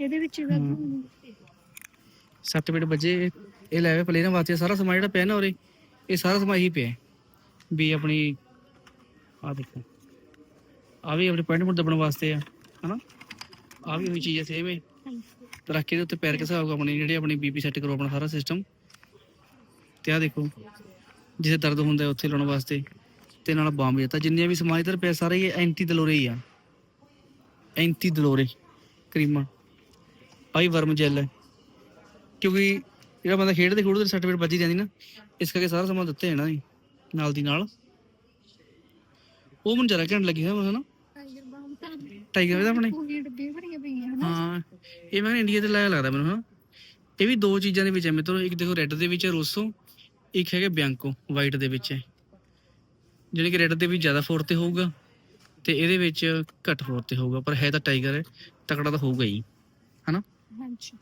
ਇਹਦੇ ਵਿੱਚ ਹੀ ਹਮ। 7 ਮਿੰਟ ਵਜੇ ਇਹ ਲੈਵੇ ਪਲੇਨ ਵਾਸਤੇ ਸਾਰਾ ਸਮਾਨ ਜਿਹੜਾ ਪਿਆ ਨਾ ਉਰੇ ਇਹ ਸਾਰਾ ਸਮਾਨ ਹੀ ਪਿਆ। ਵੀ ਆਪਣੀ ਆ ਦੇਖੋ। ਆ ਵੀ ਆਪਣੇ ਪੁਆਇੰਟ ਪੁਆਇੰਟ ਦੱਬਣ ਵਾਸਤੇ ਆ ਹਨਾ? ਆ ਵੀ ਉਹੀ ਚੀਜ਼ ਹੈ ਸੇਮ ਹੈ। ਤਰਾਕੇ ਦੇ ਉੱਤੇ ਪੈਰ ਹੋਊਗਾ ਆਪਣੀ ਜਿਹੜੀ ਆਪਣੀ ਬੀਪੀ ਸੈੱਟ ਕਰੋ ਆਪਣਾ ਸਾਰਾ ਸਿਸਟਮ ਤੇ ਆ ਦੇਖੋ ਜਿੱਥੇ ਦਰਦ ਹੁੰਦਾ ਉੱਥੇ ਲਾਉਣ ਵਾਸਤੇ। ਤੇ ਨਾਲ ਬਾਮ ਦਿੱਤਾ। ਜਿੰਨੀਆਂ ਵੀ ਸਮਾਨ ਇਧਰ ਪਿਆ ਸਾਰੇ ਇਹ ਐਂਟੀ ਦਲੋਰੇ ਹੀ ਆ। ਐਂਟੀ ਦਲੋਰੇ ਕਰੀਮਾਂ। ਆਈ ਵਰਮ ਜੈਲ ਹੈ। ਕਿਉਂਕਿ ਜਿਹੜਾ ਬੰਦਾ ਖੇਡਦੇ ਖੂਡਦੇ ਸਰਟੀਫਿਕੇਟ ਵੱਜੀ ਜਾਂਦੀ ਨਾ ਇਸ ਕਰਕੇ ਸਾਰਾ ਸਮਾਨ ਦਿੱਤੇ ਜਾਣਾ ਜੀ ਨਾਲ ਦੀ ਨਾਲ। ਉਹ ਮੈਨੂੰ ਜਰਾ ਘੰਟ ਲੱਗੀ ਹੈ ਨਾ। ਟਾਈਗਰ ਬਾਮ ਤਾਂ ਟਾਈਗਰ ਦਾ ਆਪਣੇ? ਹਾਂ ਇਹ ਮੈਂ ਇੰਡੀਆ ਤੇ ਲਾਇਆ ਲੱਗਦਾ ਮੈਨੂੰ ਹਾਂ। ਇਹ ਵੀ ਦੋ ਚੀਜ਼ਾਂ ਦੇ ਵਿੱਚ ਹੈ ਮਿੱਤਰੋ। ਇੱਕ ਦੇਖੋ ਰੈੱਡ ਦੇ ਵਿੱਚ ਹੈ ਰੋਸੋ ਇੱਕ ਹੈਗਾ ਬਿਆੰਕੋ ਵਾਈਟ ਦੇ ਵਿੱਚ ਹੈ। ਜਿਹੜੀ ਕਿ ਰੈੱਡ ਦੇ ਵਿੱਚ ਜ਼ਿਆਦਾ ਫੋਰ ਤੇ ਹੋਊਗਾ ਤੇ ਇਹਦੇ ਵਿੱਚ ਘੱਟ ਫੋਰ ਤੇ ਹੋਊਗਾ ਪਰ ਹੈ ਤਾਂ ਟਾਈਗਰ ਹੈ ਤਕੜਾ ਤਾਂ ਹੋਊਗਾ ਹੀ। ਹਨਾ? ਹਾਂਜੀ।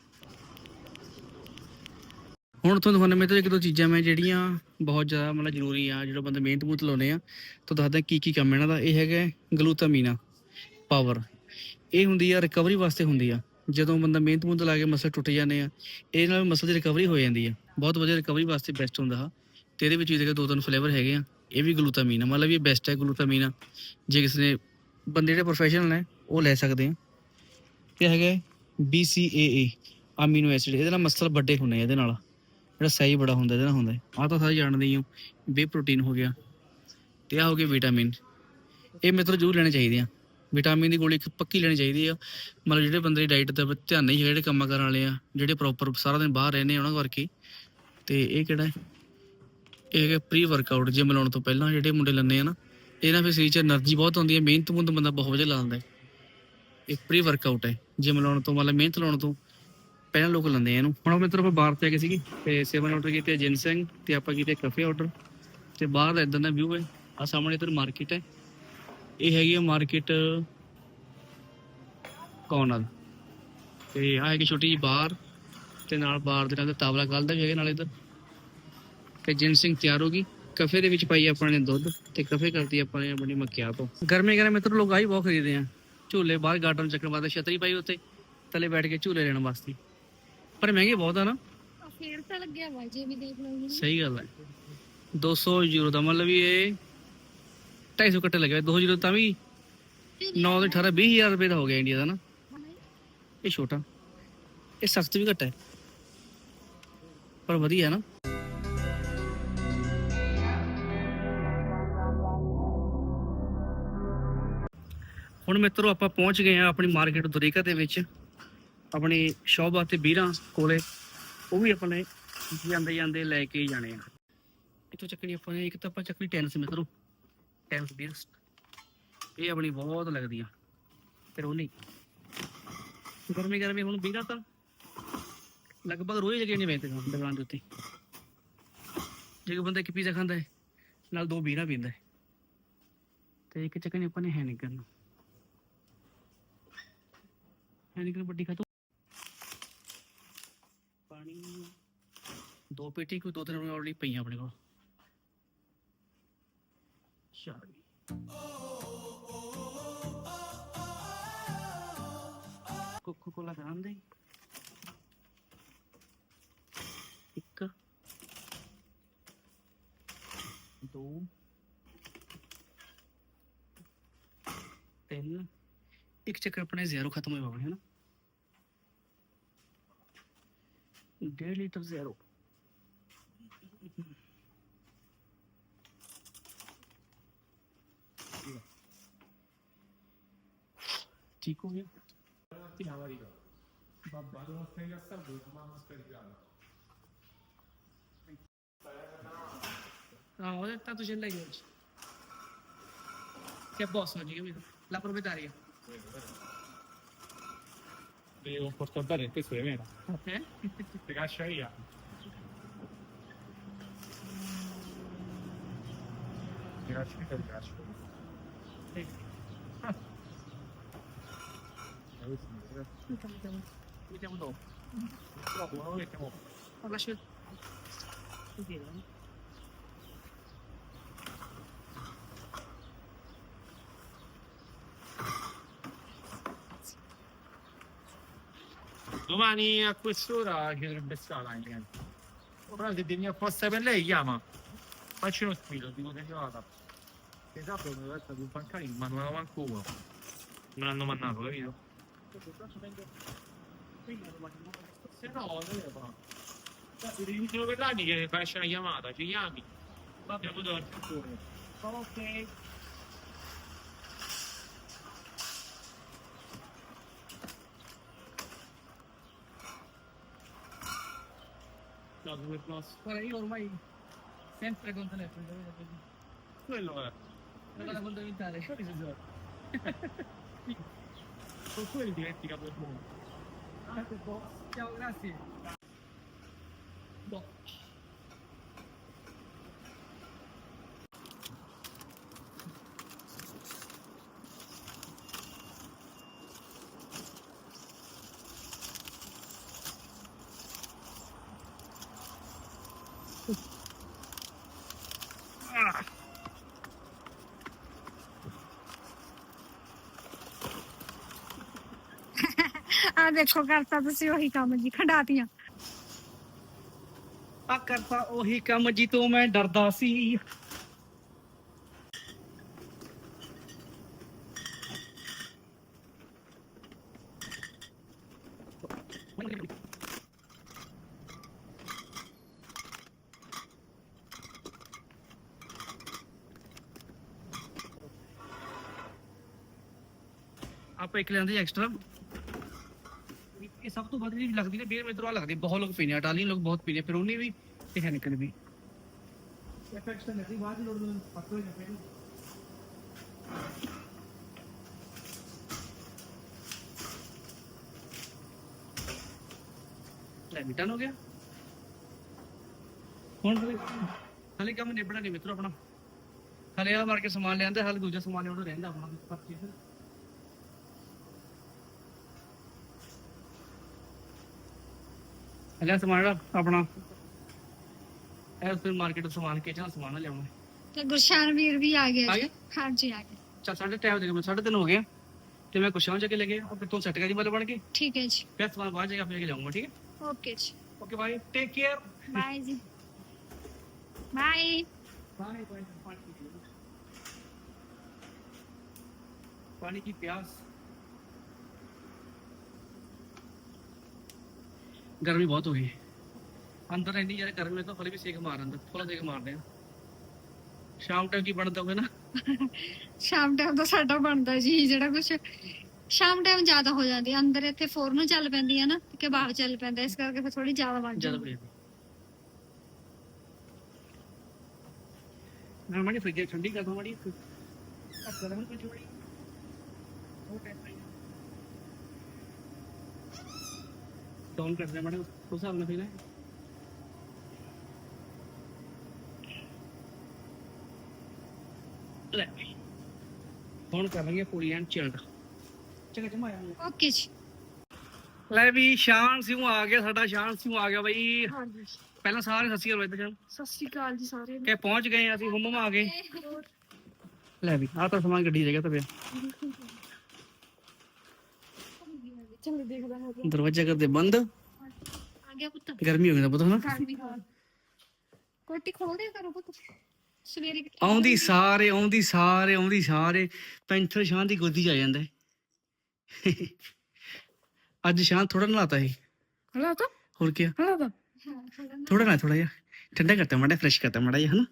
ਹੁਣ ਤੁਹਾਨੂੰ ਦਿਖਾਉਣੇ ਮੈਂ ਤਾਂ ਇੱਕ ਦੋ ਚੀਜ਼ਾਂ ਮੈਂ ਜਿਹੜੀਆਂ ਬਹੁਤ ਜ਼ਿਆਦਾ ਮਤਲਬ ਜ਼ਰੂਰੀ ਆ ਜਿਹੜਾ ਬੰਦਾ ਮਿਹਨਤ ਮੂਤ ਲਾਉਨੇ ਆ ਤਾਂ ਦੱਸਦਾ ਕੀ ਕੀ ਕੰਮ ਇਹਨਾਂ ਦਾ। ਇਹ ਹੈਗਾ ਗਲੂਟਾਮੀਨਾ ਪਾਵਰ ਇਹ ਹੁੰਦੀ ਆ ਰਿਕਵਰੀ ਵਾਸਤੇ ਹੁੰਦੀ ਆ। ਜਦੋਂ ਬੰਦਾ ਮਿਹਨਤ ਮੂਤ ਲਾ ਕੇ ਮਸਲ ਟੁੱਟ ਜਾਂਦੇ ਆ, ਇਹਦੇ ਨਾਲ ਮਸਲ ਦੀ ਰਿਕਵਰੀ ਹੋ ਜਾਂਦੀ ਆ। ਬਹੁਤ ਵਧੀਆ ਰਿਕਵਰੀ ਵਾਸਤੇ ਬੈਸਟ ਹੁੰਦਾ ਆ। ਤੇ ਇਹਦੇ ਵਿੱਚ ਵੀ ਦੇਖੋ ਦੋ ਤਿੰਨ ਫਲੇਵਰ ਹੈਗੇ ਆ। ਇਹ ਵੀ ਗਲੂਟਾਮੀਨ ਆ। ਮਤਲਬ ਇਹ ਬੈਸਟ ਹੈ ਗਲੂਟਾਮੀਨ ਆ। ਜੇ ਕਿਸੇ ਨੇ, ਬੰਦੇ ਜਿਹੜੇ ਪ੍ਰੋਫੈਸ਼ਨਲ ਨੇ, ਉਹ ਲੈ ਸਕਦੇ ਆ। ਇਹ ਹੈਗਾ BCAA ਅਮੀਨੋ ਐਸਿਡ ਇਹਦੇ ਨਾਲ ਮਸਲ ਵੱਡੇ ਹੁੰਦੇ ਆ ਇਹਦੇ ਨਾਲ। ਜਿਹੜਾ ਸਹੀ ਬੜਾ ਹੁੰਦਾ, ਇਹਦੇ ਨਾਲ ਹੁੰਦਾ ਆਹ ਤਾਂ ਸਾਰੇ ਜਾਣਦੇ ਹੀ ਹੋ ਬੇ ਪ੍ਰੋਟੀਨ ਹੋ ਗਿਆ। ਤੇ ਆ ਹੋ ਗਿਆ ਵਿਟਾਮਿਨ ਇਹ ਮਿੱਤਰ ਜ਼ਰੂਰ ਲੈਣੇ ਚਾਹੀਦੇ ਆ। ਵਿਟਾਮਿਨ ਦੀ ਗੋਲੀ ਇੱਕ ਪੱਕੀ ਲੈਣੀ ਚਾਹੀਦੀ ਆ। ਮਤਲਬ ਜਿਹੜੇ ਬੰਦੇ ਦੀ ਡਾਈਟ ਦਾ ਧਿਆਨ ਨਹੀਂ ਜਿਹੜੇ ਕੰਮਾਂ ਕਰਨ ਵਾਲੇ ਆ, ਜਿਹੜੇ ਪ੍ਰੋਪਰ ਸਾਰਾ ਦਿਨ ਬਾਹਰ ਰਹਿੰਦੇ ਉਹਨਾਂ ਕਰਕੇ। ਤੇ ਇਹ ਕਿਹੜਾ ਇਹ ਹੈ ਪ੍ਰੀ ਵਰਕਆਊਟ ਜਿਮ ਲਾਉਣ ਤੋਂ ਪਹਿਲਾਂ ਜਿਹੜੇ ਮੁੰਡੇ ਲੰਨੇ ਆ ਨਾ ਇਹਨਾਂ ਫਿਰ ਸਰੀਰ 'ਚ એનર્ਜੀ ਬਹੁਤ ਆਉਂਦੀ ਹੈ ਮਿਹਨਤ ਮੁੰਦ ਬੰਦਾ ਬਹੁਤ ਵਧੀਆ ਲਾਉਂਦਾ ਹੈ। ਇਹ ਪ੍ਰੀ ਵਰਕਆਊਟ ਹੈ ਜਿਮ ਲਾਉਣ ਤੋਂ, ਮਤਲਬ ਮਿਹਨਤ ਲਾਉਣ ਤੋਂ ਪਹਿਲਾਂ ਲੋਕ ਲੰਦੇ ਆ ਇਹਨੂੰ। ਹੁਣ ਮਿੱਤਰੋ ਆਪਾਂ ਬਾਹਰ ਤੇ ਆ ਗਏ ਸੀਗੇ, ਤੇ ਸੇਵਨ ਆਰਡਰ ਕੀਤੇ ਜਿੰਸੈਂਗ ਤੇ ਆਪਾਂ ਕੀਤੇ ਕਾਫੀ ਆਰਡਰ ਤੇ ਬਾਹਰ ਦਾ ਇਦਾਂ ਦਾ ਵਿਊ ਹੈ ਆ ਸਾਹਮਣੇ ਇੱਧਰ ਮਾਰਕੀਟ ਹੈ। ਇਹ ਹੈਗੀ ਮਾਰਕੀਟ ਕੌਨਲ ਤੇ ਆ ਹੈਗੀ ਛੋਟੀ ਜਿਹੀ ਬਾਰ ਤੇ ਨਾਲ ਬਾਰ ਦੇ ਨਾਲ ਤਾਵਲਾ ਗੱਲ ਦਾ ਵੀ ਹੈਗਾ ਨਾਲ ਇਧਰ। ਤੇ ਜਿੰਸਿੰਗ ਤਿਆਰ ਹੋ ਗਈ। ਕਫੇ ਦੇ ਵਿੱਚ ਪਾਈ ਆਪਾਂ ਨੇ ਦੁੱਧ ਤੇ ਕਫੇ ਕਰਦੀ ਆਪਾਂ ਨੇ ਆਪਣੀ ਮੱਕਿਆ ਤੋਂ। ਗਰਮੇ ਗਰਮੇ ਮਿੱਤਰ ਲੋਕ ਆਹੀ ਬਹੁਤ ਖਰੀਦਦੇ ਆ। ਝੂਲੇ ਬਾਹਰ ਗਾਰਡਨ ਚੱਕਣ ਵਾਸਤੇ ਛਤਰੀ ਪਾਈ ਉੱਤੇ ਥੱਲੇ ਬੈਠ ਕੇ ਝੂਲੇ ਲੈਣ ਵਾਸਤੇ। ਪਰ ਮਹਿੰਗੇ ਬਹੁਤ ਆ ਨਾ। ਫੇਰ ਤਾਂ ਲੱਗਿਆ ਵਾ ਜੇ ਵੀ ਦੇਖ ਲਓ। ਜੀ ਸਹੀ ਗੱਲ ਹੈ 200 ਯੂਰੋ ਦਾ ਮਤਲਬ ਵੀ ਇਹ 250 ਕੱਟੇ ਲੱਗਿਆ 200 ਯੂਰੋ ਤਾਂ ਵੀ 9 ਦੇ 18 20000 ਰੁਪਏ ਦਾ ਹੋ ਗਿਆ ਇੰਡੀਆ ਦਾ ਨਾ। ਇਹ ਛੋਟਾ। ਇਹ ਸਖਤ ਵੀ ਘੱਟ ਹੈ। ਪਰ ਵਧੀਆ ਨਾ। ਹੁਣ ਮਿੱਤਰੋ ਆਪਾਂ ਪਹੁੰਚ ਗਏ ਆ ਆਪਣੀ ਮਾਰਕੀਟ ਦੁਰੇਕਾ ਦੇ ਵਿੱਚ। ਆਪਣੀ ਸ਼ੌਪ ਵਾਸਤੇ ਵੀਰਾਂ ਕੋਲੇ। ਉਹ ਵੀ ਆਪਣੇ ਜਾਂਦੇ ਜਾਂਦੇ ਲੈ ਕੇ ਜਾਣੇ ਆ। ਇੱਥੋਂ ਚੱਕਣੀ ਆਪਾਂ ਨੇ, ਇੱਕ ਤਾਂ ਆਪਾਂ ਚੱਕਣੀ ਟੈਨਸ ਮਿੱਤਰੋ। ਟੈਨਸ ਵੀਰਸ ਇਹ ਆਪਣੀ ਬਹੁਤ ਲੱਗਦੀ ਆ। ਫਿਰ ਉਹ ਗਰਮੀ ਗਰਮੀ। ਹੁਣ ਵੀਰਾਂ ਤਾਂ ਲਗਭਗ ਰੋਜ਼ ਲੱਗੇ ਨਹੀਂ ਵੇਚਦੇ ਦੁਕਾਨ ਦੇ ਉੱਤੇ। ਜੇ ਬੰਦਾ ਇੱਕ ਪੀਜ਼ਾ ਖਾਂਦਾ ਹੈ, ਨਾਲ ਦੋ ਬੀਰਾਂ ਪੀਂਦਾ ਹੈ। ਤੇ ਇੱਕ ਚੱਕਣੀ ਆਪਾਂ ਨੇ ਹੈ ਨਹੀਂ ਕਰਨਾ। ਹੈ ਨਹੀਂ ਕਰਨਾ ਵੱਡੀ ਖਾਤੋਂ ਪਾਣੀ, ਦੋ ਪੇਟੀ ਕੋਈ ਦੋ ਤਿੰਨ ਆਲਰੇਡੀ ਪਈਆਂ ਆਪਣੇ ਕੋਲ। ਚਾਰ ਕੋਕੋ ਕੋਲਾ ਗ੍ਰਾਂਦੇ ਇੱਕ ਦੋ ਤਿੰਨ ਇੱਕ ਚੱਕਰ ਆਪਣੇ ਜ਼ੀਰੋ ਖਤਮ ਹੋਏ ਹੈ ਨਾ ਡੇਢ ਲੀਟਰ ਜ਼ੀਰੋ ठीक हो गया गलती हमारी का बादल से रास्ता घुमा उस पर जाना no, ho tentato c'è lei oggi. Che è boss oggi, capito? La proprietaria. Devi comportare bene il peso di meno. Ok. Ti caccia via. Ti caccia via, ti caccia via. Mi chiamo dopo. Dopo, non lo chiamo. Ma la scelta. Così, no? Domani a quest'ora che dovrebbe stare anche. Ora se devi apposta per lei chiama. Facci uno squillo, dico che è arrivata. Esatto, mi resta più bancario, ma non avevo manco uno. Me l'hanno mandato, capito? Se no, non lo fa. Devi solo per l'anni che faccia una chiamata, ci chiami. Vabbè, poi do il Ok. No, due plus. Guarda, io ormai sempre con telefono, Quello è. è una cosa fondamentale. con quelli diventi capotto. Ah, Ciao, grazie. No. ਆ ਦੇਖੋ ਕਰਤਾ ਤੁਸੀਂ ਉਹੀ ਕੰਮ ਜੀ ਖੰਡਾਤੀਆਂ। ਆ ਕਰਤਾ ਉਹੀ ਕੰਮ ਜੀ ਤੋਂ ਮੈਂ ਡਰਦਾ ਸੀ। ਆਪਾਂ ਇੱਕ ਲੈਂਦੇ ਐਕਸਟਰਾ ਸਭ ਤੋਂ ਵੱਧ ਜਿਹੜੀ ਲੱਗਦੀ ਨੇ ਬੀਅਰ ਮੈਨੂੰ ਆ ਲੱਗਦੀ ਬਹੁਤ ਲੋਕ ਪੀਨੇ ਇਟਾਲੀਅਨ ਲੋਕ ਬਹੁਤ ਪੀਨੇ ਫਿਰ ਉਹਨੇ ਵੀ ਤੇ ਹੈਨਕਨ ਵੀ। ਐਫੈਕਟਸ ਤਾਂ ਨਹੀਂ ਬਾਅਦ ਲੋੜ ਨੂੰ ਪੱਕੋ ਲੈ ਮਿਟਨ ਹੋ ਗਿਆ। ਹੁਣ ਹਲੇ ਹਲੇ ਕੰਮ ਨਿਬੜਾ ਨਹੀਂ ਮਿੱਤਰੋ ਆਪਣਾ। ਹਲੇ ਆ ਮਾਰ ਕੇ ਸਮਾਨ ਲਿਆਂਦਾ ਹਲੇ ਦੂਜਾ ਸਮਾਨ ਲਿਆਉਣਾ ਰਹਿੰਦਾ ਆਪਣਾ ਪਰਚੇਸ ਹਲੇ ਸਮਾਨ ਜਿਹੜਾ ਆਪਣਾ ਇਹ ਫਿਰ ਮਾਰਕੀਟ ਤੋਂ ਸਮਾਨ ਕੇ ਜਾਂ ਸਮਾਨ ਲਿਆਉਣਾ ਤੇ ਗੁਰਸ਼ਾਨ ਵੀਰ ਵੀ ਆ ਗਿਆ ਆ ਜੀ ਗਿਆ? ਹਾਂਜੀ ਆ ਗਿਆ ਚੱਲ ਸਾਢੇ ਟਾਈਮ ਦੇ ਮੈਂ ਸਾਢੇ ਤਿੰਨ ਹੋ ਗਿਆ ਤੇ ਮੈਂ ਕੁਸ਼ਾਂ ਚੱਕ ਕੇ ਲੈ ਗਿਆ ਫਿਰ ਤੂੰ ਸੈੱਟ ਕਰ ਦੀ ਮਤਲਬ ਬਣ ਕੇ ਠੀਕ ਹੈ ਜੀ ਫਿਰ ਸਮਾਨ ਬਾਅਦ ਜਾ ਕੇ ਆਪਣੇ ਕੇ ਜਾਊਂਗਾ ਠੀਕ ਹੈ ਓਕੇ ਜੀ okay bye take care bye ਜੀ ਬਾਏ पानी पानी की प्यास ਗਰਮੀ ਬਹੁਤ ਹੋ ਗਈ। ਅੰਦਰ ਇੰਨੀ ਯਾਰ ਗਰਮੀ ਤੋਂ ਹਲੇ ਵੀ ਸੇਕ ਮਾਰ ਅੰਦਰ ਫੁੱਲ ਸੇਕ ਮਾਰਦੇ ਆ। ਸ਼ਾਮ ਟਾਈਮ ਕੀ ਬਣਦਾ ਹੋਵੇ ਨਾ? ਸ਼ਾਮ ਟਾਈਮ ਤਾਂ ਸਾਡਾ ਬਣਦਾ ਜੀ ਜਿਹੜਾ ਕੁਝ ਸ਼ਾਮ ਟਾਈਮ ਜ਼ਿਆਦਾ ਹੋ ਜਾਂਦੀ ਅੰਦਰ ਇੱਥੇ ਫੋਰ ਨੂੰ ਚੱਲ ਪੈਂਦੀ ਹੈ ਨਾ ਕਿ ਬਾਹਰ ਚੱਲ ਪੈਂਦਾ ਇਸ ਕਰਕੇ ਫਿਰ ਥੋੜੀ ਜ਼ਿਆਦਾ ਬਣ ਜ਼ਿਆਦਾ ਹੋ ਜਾਂਦੀ। ਨਾ ਮਾੜੀ ਫ੍ਰਿਜ ਠੰਡੀ ਕਰ ਦੋ ਮਾੜੀ ਅੱਛਾ ਲੱਗਣ ਕੁਝ ਮਾੜੀ ਉਹ ਟੈਂਪਰੇਚਰ ਡਾਊਨ ਕਰ ਦੇ ਮੜੇ ਉਸ ਹਿਸਾਬ ਨਾਲ ਫਿਰ ਲੈ ਵੀ। ਹੁਣ ਕਰਾਂਗੇ ਪੂਰੀ ਐਂਡ ਚਿਲਡ ਚੰਗਾ ਜਮਾਇਆ ਓਕੇ ਜੀ। ਲੈ ਵੀ ਸ਼ਾਨ ਸਿਉ ਆ ਗਿਆ ਸਾਡਾ ਸ਼ਾਨ ਸਿਉ ਆ ਗਿਆ ਬਈ। ਹਾਂਜੀ। ਪਹਿਲਾਂ ਸਾਰੇ ਸੱਸੀ ਰੋਏ ਤੇ ਜਾਨ ਸਤਿ ਸ਼੍ਰੀ ਅਕਾਲ ਜੀ ਸਾਰਿਆਂ ਕਿ ਪਹੁੰਚ ਗਏ ਅਸੀਂ ਹੁਮਮ ਆ ਗਏ। ਲੈ ਵੀ ਆ ਤਾਂ ਸਮਾਨ ਗੱਡੀ ਗਿਆ ਤਾਂ ਪਿਆ ਚੱਲ ਦੇਖਦਾ ਹਾਂ। ਦਰਵਾਜ਼ਾ ਕਰਦੇ ਬੰਦ। ਆ ਗਿਆ ਪੁੱਤ। ਗਰਮੀ ਹੋ ਗਈ ਤਾਂ ਪਤਾ ਨਾ ਗਰਮੀ ਹਾਂ ਕੋਟੀ ਖੋਲ ਦੇ ਕਰੋ ਪੁੱਤ। ਸਵੇਰੇ ਆਉਂਦੀ ਸਾਰੇ ਆਉਂਦੀ ਸਾਰੇ ਆਉਂਦੀ ਸਾਰੇ। ਪੈਂਥਰ ਸ਼ਾਨ ਦੀ ਗੋਦੀ 'ਚ ਆ ਜਾਂਦਾ ਹੈ। ਅੱਜ ਸ਼ਾਨ ਥੋੜਾ ਨਲਾਤਾ ਹੈ ਹਲਾ ਤਾ ਹੋਰ ਕੀ ਹਲਾ ਤਾ ਥੋੜਾ ਨਾ ਥੋੜਾ ਜਿਹਾ। ਠੰਡਾ ਕਰਤਾ ਮਾੜਾ ਫਰੈਸ਼ ਕਰਤਾ ਮਾੜਾ ਜਿਹਾ ਹਨਾ?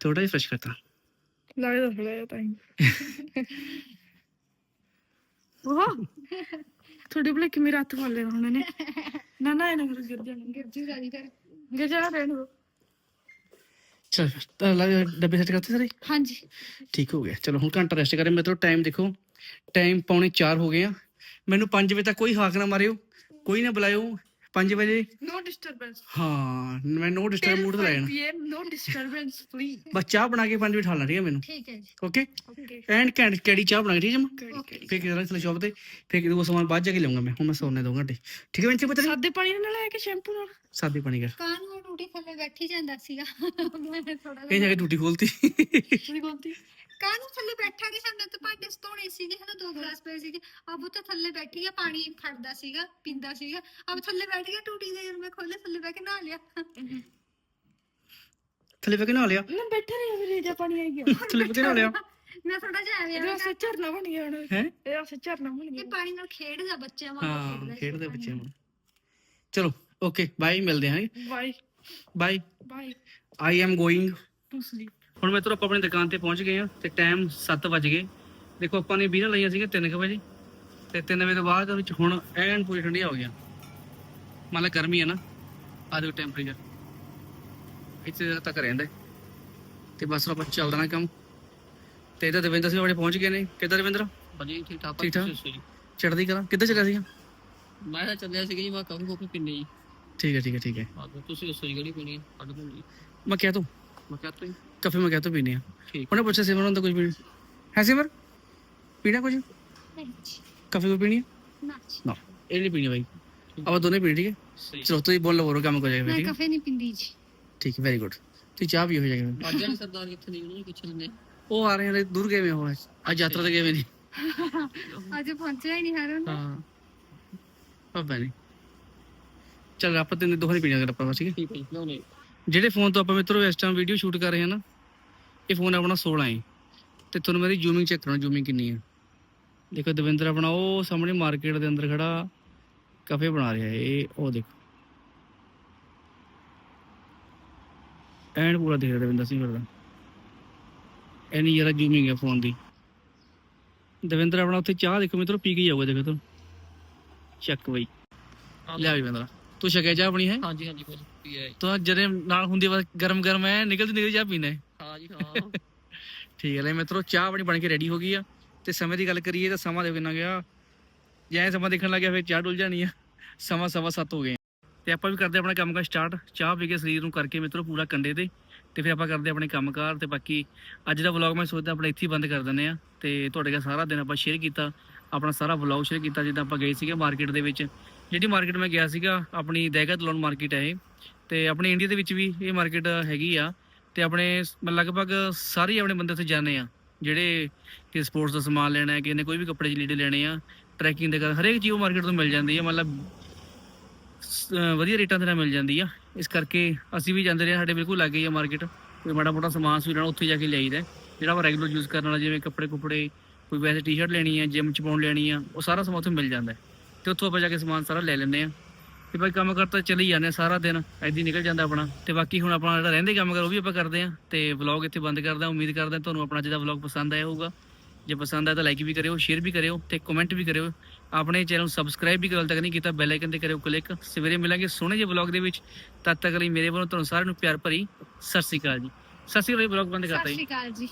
ਥੋੜਾ ਜਿਹਾ ਫਰੈਸ਼ ਕਰਤਾ। ਲੱਗਦਾ ਥੋੜਾ ਤਾਂ ਵਾਹ। ਥੋੜੀ ਬਲੇ ਕਿ ਮੇਰਾ ਹੱਥ ਫੜ ਲੈਣਾ ਉਹਨਾਂ ਨੇ? ਨਾ ਨਾ ਇਹਨਾਂ ਨੂੰ ਗਿਰ ਜਾਣਾ। ਗਿਰ ਜੂ ਜਾਨੀ ਕਰ ਗਿਰ ਜਾਣਾ ਰਹਿਣ ਦੋ। ਚਲ ਤਾਂ ਲਾ ਡੱਬੇ ਸੈੱਟ ਕਰਤੇ ਸਾਰੇ? ਹਾਂਜੀ। ਠੀਕ ਹੋ ਗਿਆ। ਚਲੋ ਹੁਣ ਘੰਟਾ ਰੈਸਟ ਕਰੇ ਮੈਂ ਟਾਈਮ ਦੇਖੋ। ਟਾਈਮ ਪੌਣੇ 4 ਹੋ ਗਏ ਆ। ਮੈਨੂੰ 5 ਵਜੇ ਤੱਕ ਕੋਈ ਹਾਕ ਨਾ ਮਾਰਿਓ। ਕੋਈ ਨਾ ਬੁਲਾਇਓ। 5 ਵਜੇ? ਨੋ ਡਿਸਟਰਬੈਂਸ ਹਾਂ ਮੈਂ ਨੋ ਡਿਸਟਰਬ ਮੂਡ ਤੇ ਲੈਣਾ ਪੀਐਮ ਨੋ ਡਿਸਟਰਬੈਂਸ ਪਲੀਜ਼ ਬਸ ਚਾਹ ਬਣਾ ਕੇ 5 ਵਜੇ ਠਾਲਣਾ ਠੀਕ ਹੈ ਮੈਨੂੰ? ਠੀਕ ਹੈ ਜੀ। ਓਕੇ ਓਕੇ ਐਂਡ ਕੈਂਡ ਕਿਹੜੀ ਚਾਹ ਬਣਾ ਕੇ ਠੀਕ ਹੈ ਮੈਂ ਓਕੇ ਫੇਰ ਕਿਹੜਾ ਚਲੇ ਸ਼ਾਪ ਤੇ ਫੇਰ ਕਿਦੋਂ ਸਮਾਨ ਬਾਅਦ ਜਾ ਕੇ ਲਵਾਂਗਾ ਮੈਂ। ਹੁਣ ਮੈਂ ਸੌਣੇ ਦੋ ਘੰਟੇ। ਠੀਕ ਹੈ ਬੰਚੇ ਪਤਾ ਨਹੀਂ ਸਾਦੇ ਪਾਣੀ ਨਾਲ ਲੈ ਕੇ ਸ਼ੈਂਪੂ ਨਾਲ? ਸਾਦੀ ਪਾਣੀ ਕਰ। ਕਾਨ ਉਹ ਟੂਟੀ ਥੱਲੇ ਬੈਠੀ ਜਾਂਦਾ ਸੀਗਾ? ਮੈਂ ਥੋੜਾ ਇਹ ਜਾ ਕੇ ਟੂਟੀ ਖੋਲਤੀ। ਗਲਤੀ ਕਾਹਨੂੰ ਥੱਲੇ ਬੈਠਾ ਕਿ ਸਾਹਮਣੇ ਤਾਂ ਭਾਂਡੇ ਧੋਣੇ ਸੀਗੇ ਹਨਾ ਦੋ ਗਲਾਸ ਪਏ ਸੀਗੇ। ਅਬ ਤਾਂ ਥੱਲੇ ਬੈਠੀ ਗਿਆ ਪਾਣੀ ਖੜਦਾ ਸੀਗਾ ਪੀਂਦਾ ਸੀਗਾ। ਅਬ ਥੱਲੇ ਬੈਠ ਗਿਆ ਟੂਟੀ ਦੇ ਮੈਂ ਖੋਲੇ ਥੱਲੇ ਬਹਿ ਕੇ ਨਹਾ ਲਿਆ। ਥੱਲੇ ਬੈ ਕੇ ਨਹਾ ਲਿਆ? ਨਾ ਬੈਠਾ ਰਿਹਾ ਮੇਰੇ ਜਾ ਪਾਣੀ ਆਈ ਗਿਆ। ਥੱਲੇ ਬੈ ਕੇ ਨਹਾ ਲਿਆ? ਮੈਂ ਥੋੜਾ ਜਿਹਾ ਐਵੇਂ ਇਹ ਉਸੇ ਝਰਨਾ ਬਣ ਗਿਆ ਹੁਣ। ਹੈ? ਇਹ ਉਸੇ ਝਰਨਾ ਬਣ ਇਹ ਗਿਆ ਪਾਣੀ ਨਾਲ ਖੇਡਦਾ ਬੱਚਿਆਂ ਵਾਂਗ ਖੇਡਦੇ ਪਾਣੀ ਬੱਚੇ ਨਾਲ। ਨੂੰ ਚਲੋ ਓਕੇ ਬਾਈ ਮਿਲਦੇ ਹਾਂ bye. Bye. Bye. I am going to sleep ਹੁਣ ਮੈਂ ਤਰੋ ਆਪਣੀ ਦੁਕਾਨ ਤੇ ਪਹੁੰਚ ਗਏ ਆ ਤੇ ਟਾਈਮ 7 ਵਜ ਗਏ। ਦੇਖੋ ਆਪਾਂ ਨੇ ਵੀਰਾਂ ਲਈਆਂ ਸੀਗੀਆਂ 3 ਵਜੇ ਤੇ 3 ਵਜੇ ਤੋਂ ਬਾਅਦ ਵਿੱਚ ਹੁਣ ਐਨ ਪੂਰੀ ਠੰਡੀ ਹੋ ਗਿਆ ਮੰਨ ਲਾ ਗਰਮੀ ਹੈ ਨਾ ਆ ਦੇਖੋ ਟੈਂਪਰੇਚਰ ਇੱਥੇ ਤੱਕ ਰਹਿੰਦਾ। ਤੇ ਬਸ ਆਪਾਂ ਚੱਲਦਾ ਨਾ ਕੰਮ। ਤੇ ਇਹਦਾ ਦਵਿੰਦਰ ਸਿੰਘ ਆਪਣੇ ਪਹੁੰਚ ਗਏ ਨੇ। ਕਿੱਦਾਂ ਦਵਿੰਦਰ? ਭਾਜੀ ਠੀਕ ਠਾਕ? ਠੀਕ ਠਾਕ? ਚੜਦੀ ਕਰਾਂ ਕਿੱਦਾਂ ਚੱਲਿਆ ਸੀਗਾ? ਮੈਂ ਤਾਂ ਚੱਲਿਆ ਸੀਗਾ ਜੀ ਮੈਂ ਕਾਫੀ ਕਾਫੀ ਪੀਣੀ ਜੀ। ਠੀਕ ਹੈ ਠੀਕ ਹੈ ਠੀਕ ਹੈ। ਤੁਸੀਂ ਦੱਸੋ ਜੀ ਕਿਹੜੀ ਪੀਣੀ ਹੈ? ਦੋ ਜੀ। ਮੈਂ ਕਹਿ ਤੂੰ। ਮੈਂ ਕਿਹਾ ਤੁਸੀਂ ਕਾਫੀ ਮੈਂ ਕਹਿ ਤੂੰ ਪੀਨੇ ਆ ਠੀਕ। ਉਹਨੇ ਪੁੱਛਿਆ ਸਿਮਰਨ ਦਾ ਕੁਝ ਪੀਣਾ ਹੈ ਸਿਮਰ? ਪੀਣਾ ਕੁਝ? ਕਾਫੀ ਕੋਈ ਪੀਣੀ ਨਾ। ਨਾ। ਇਹ ਨਹੀਂ ਪੀਣੀ ਬਾਈ। ਆਪਾਂ ਦੋਨੇ ਪੀਣੀ ਠੀਕ ਹੈ? ਚਲੋ ਤੁਸੀਂ ਬੋਲ ਲਵੋ ਕੰਮ ਕਰ ਜਾਏਗਾ ਮੈਂ ਕਾਫੇ ਨਹੀਂ ਪਿੰਦੀ ਜੀ। ਠੀਕ ਹੈ ਵੈਰੀ ਗੁੱਡ ਤੁਸੀਂ ਚਾਹ ਵੀ ਹੋ ਜਾਏਗਾ। ਅੱਜ ਸਰਦਾਰ ਕਿੱਥੇ ਨਹੀਂ ਉਹਨੂੰ ਪੁੱਛ ਲੈਂਦੇ ਉਹ ਆ ਰਹੇ ਨੇ ਦੂਰ ਗਏ ਵੇ ਹੁਣ ਅੱਜ ਯਾਤਰਾ ਤੇ ਗਏ ਵੇ ਨਹੀਂ ਅੱਜ ਪਹੁੰਚਿਆ ਹੀ ਨਹੀਂ ਹਰਨ ਹਾਂ। ਪਤਾ ਨਹੀਂ ਚਲ ਆਪਾਂ ਤਿੰਨ ਦੋਹਾਂ ਪੀਣਾ ਕਰ ਆਪਾਂ ਠੀਕ ਹੈ? ਠੀਕ ਹੈ ਲਿਆਉਣੇ ਜਿਹੜੇ ਫੋਨ ਤੋਂ ਆਪਾਂ ਮਿੱਤਰੋ ਇਸ ਟਾਈਮ ਵੀਡੀਓ ਸ਼ੂਟ ਕਰ ਰਹੇ ਹਾਂ ਨਾ, ਇਹ ਫੋਨ ਆਪਣਾ 16 ਹੈ ਤੇ ਤੁਹਾਨੂੰ ਮੇਰੀ ਜ਼ੂਮਿੰਗ ਚੈੱਕ ਕਰਨਾ ਜ਼ੂਮਿੰਗ ਕਿੰਨੀ ਹੈ ਦੇਖੋ ਦਵਿੰਦਰ ਆਪਣਾ ਉਹ ਸਾਹਮਣੇ ਮਾਰਕੀਟ ਦੇ ਅੰਦਰ ਖੜਾ ਕਾਫੇ ਬਣਾ ਰਿਹਾ ਇਹ ਉਹ ਦੇਖੋ। ਐਨ ਪੂਰਾ ਦਿਖ ਰਿਹਾ ਦਵਿੰਦਰ ਸਿੰਘ ਵਰਦਾ ਐਨੀ ਜਰਾ ਜ਼ੂਮਿੰਗ ਹੈ ਫੋਨ ਦੀ। ਦਵਿੰਦਰ ਆਪਣਾ ਉੱਥੇ ਚਾਹ ਦੇਖੋ ਮਿੱਤਰੋ, ਪੀ ਕੇ ਜਾਊਗਾ ਦੇਖੋ ਤੂੰ। ਚੱਕ ਬਈ। ਲਿਆ ਵੀ ਬੰਦਰਾ ਤੂੰ ਛਕਿਆ ਚਾਹ ਆਪਣੀ ਹੈ? ਹਾਂਜੀ ਹਾਂਜੀ ਭਾਜੀ ਪੀ ਆਏ ਤਾਂ ਜਰੇ ਨਾਲ ਹੁੰਦੀ ਵਾ ਗਰਮ ਗਰਮ ਐ ਨਿਕਲਦੀ ਨਿਕਲਦੀ ਚਾਹ ਪੀਣਾ ਹੈ। ਹਾਂ ਜੀ ਹਾਂ। ਠੀਕ ਹੈ ਲੈ ਮਿੱਤਰੋ ਚਾਹ ਆਪਣੀ ਬਣ ਕੇ ਰੈਡੀ ਹੋ ਗਈ ਆ। ਤੇ ਸਮੇਂ ਦੀ ਗੱਲ ਕਰੀਏ ਤਾਂ ਸਮਾਂ ਦੇਖੋ ਕਿੰਨਾ ਗਿਆ। ਜੇ ਸਮਾਂ ਦੇਖਣ ਲੱਗਿਆ ਫਿਰ ਚਾਹ ਡੁੱਲ ਜਾਣੀ ਆ। ਸਮਾਂ ਸਵਾ ਸੱਤ ਹੋ ਗਏ। ਤੇ ਆਪਾਂ ਵੀ ਕਰਦੇ ਆਪਣਾ ਕੰਮ ਕਾ ਸਟਾਰਟ ਚਾਹ ਪੀ ਕੇ ਸਰੀਰ ਨੂੰ ਕਰਕੇ ਮਿੱਤਰੋ ਪੂਰਾ ਕੰਡੇ ਤੇ। ਤੇ ਫਿਰ ਆਪਾਂ ਕਰਦੇ ਆਪਣੇ ਕੰਮਕਾਰ। ਤੇ ਬਾਕੀ ਅੱਜ ਦਾ ਵਲੌਗ ਮੈਂ ਸੋਚਦਾ ਆਪਣਾ ਇੱਥੇ ਹੀ ਬੰਦ ਕਰ ਦਿੰਦੇ ਆ ਤੇ ਤੁਹਾਡੇ ਨਾਲ ਸਾਰਾ ਦਿਨ ਆਪਾਂ ਸ਼ੇਅਰ ਕੀਤਾ। ਆਪਣਾ ਸਾਰਾ ਵਲੌਗ ਸ਼ੇਅਰ ਕੀਤਾ ਜਿੱਦਾਂ ਆਪਾਂ ਗਏ ਸੀਗੇ ਮਾਰਕੀਟ ਦੇ ਵਿੱਚ। ਜਿਹੜੀ ਮਾਰਕੀਟ ਮੈਂ ਗਿਆ ਸੀਗਾ ਆਪਣੀ ਦਹਿਗਤ ਲੋਨ ਮਾਰਕੀਟ ਹੈ ਇਹ। ਤੇ ਆਪਣੇ ਇੰਡੀਆ ਦੇ ਵਿੱਚ ਵੀ ਇਹ ਮਾਰਕੀਟ ਹੈਗੀ ਆ। ਤੇ ਆਪਣੇ ਸ- ਲਗਭਗ ਸਾਰੇ ਆਪਣੇ ਬੰਦੇ ਉੱਥੇ ਜਾਂਦੇ ਆ। ਜਿਹੜੇ ਕਿ ਸਪੋਰਟਸ ਦਾ ਸਮਾਨ ਲੈਣਾ ਹੈ ਕਿਸੇ ਨੇ ਕੋਈ ਵੀ ਕੱਪੜੇ ਲੀੜੇ ਲੈਣੇ ਆ ਟਰੈਕਿੰਗ ਦੇ ਕਰ ਹਰੇਕ ਚੀਜ਼ ਉਹ ਮਾਰਕੀਟ ਤੋਂ ਮਿਲ ਜਾਂਦੀ ਹੈ ਮਤਲਬ ਵਧੀਆ ਰੇਟਾਂ ਤੇ ਨਾਲ ਮਿਲ ਜਾਂਦੀ ਆ। ਇਸ ਕਰਕੇ ਅਸੀਂ ਵੀ ਜਾਂਦੇ ਰਹੇ ਹਾਂ, ਸਾਡੇ ਬਿਲਕੁਲ ਲੱਗ ਗਈ ਆ ਮਾਰਕੀਟ ਕੋਈ ਮਾੜਾ ਮੋਟਾ ਸਮਾਨ ਸੀ ਲੈਣਾ ਉੱਥੇ ਜਾ ਕੇ ਲਿਆਈਦਾ ਜਿਹੜਾ ਆਪਾਂ ਰੈਗੂਲਰ ਯੂਜ਼ ਕਰਨ ਵਾਲਾ ਜਿਵੇਂ ਕੱਪੜੇ ਕੁਪੜੇ ਕੋਈ ਵੈਸੇ ਟੀ-ਸ਼ਰਟ ਲੈਣੀ ਹੈ ਜਿਮ ਚ ਪਾਉਣ ਲੈਣੀ ਆ ਉਹ ਸਾਰਾ ਸਮਾਨ ਉੱਥੇ ਮਿਲ ਜਾਂਦਾ ਹੈ। ਤੇ ਉੱਥੋਂ ਆਪਾਂ ਜਾ ਕੇ ਸਮਾਨ ਸਾਰਾ ਲੈ ਲੈਂਦੇ ਆ। ਤੇ ਬਾਈ ਕੰਮ ਕਰਤਾ ਚੱਲੀ ਜਾਂਦੇ ਹਾਂ ਸਾਰਾ ਦਿਨ, ਐਦੀ ਨਿਕਲ ਜਾਂਦਾ ਆਪਣਾ। ਤੇ ਬਾਕੀ ਹੁਣ ਆਪਣਾ ਜਿਹੜਾ ਰਹਿੰਦੇ ਕੰਮ ਕਰ, ਉਹ ਵੀ ਆਪਾਂ ਕਰਦੇ ਆ। ਤੇ ਵਲੌਗ ਇੱਥੇ ਬੰਦ ਕਰਦਾ ਉਮੀਦ ਕਰਦਾ ਤੁਹਾਨੂੰ ਆਪਣਾ ਅੱਜ ਦਾ ਵਲੌਗ ਪਸੰਦ ਆਇਆ ਹੋਊਗਾ। ਜੇ ਪਸੰਦ ਆਇਆ ਤਾਂ ਲਾਈਕ ਵੀ ਕਰਿਓ ਸ਼ੇਅਰ ਵੀ ਕਰਿਓ ਤੇ ਕਮੈਂਟ ਵੀ ਕਰਿਓ। ਆਪਣੇ ਚੈਨਲ ਨੂੰ ਸਬਸਕ੍ਰਾਈਬ ਵੀ ਕਰੋ ਤੱਕ ਨਹੀਂ ਕੀਤਾ ਬੈਲ ਆਈਕਨ ਤੇ ਕਰਿਓ ਕਲਿੱਕ ਸਵੇਰੇ ਮਿਲਾਂਗੇ ਸੋਹਣੇ ਜਿਹੇ ਵਲੌਗ ਦੇ ਵਿੱਚ। ਤਦ ਤੱਕ ਲਈ ਮੇਰੇ ਵੱਲੋਂ ਤੁਹਾਨੂੰ ਸਾਰਿਆਂ ਨੂੰ ਪਿਆਰ ਭਰੀ ਸਤਿ ਸ਼੍ਰੀ ਅਕਾਲ ਜੀ। ਸਤਿ ਸ਼੍ਰੀ ਅਕਾਲ ਵਲੌਗ ਬੰਦ ਸਤਿ ਕਰਤਾ ਜੀ। ਸ਼੍ਰੀ ਅਕਾਲ ਜੀ।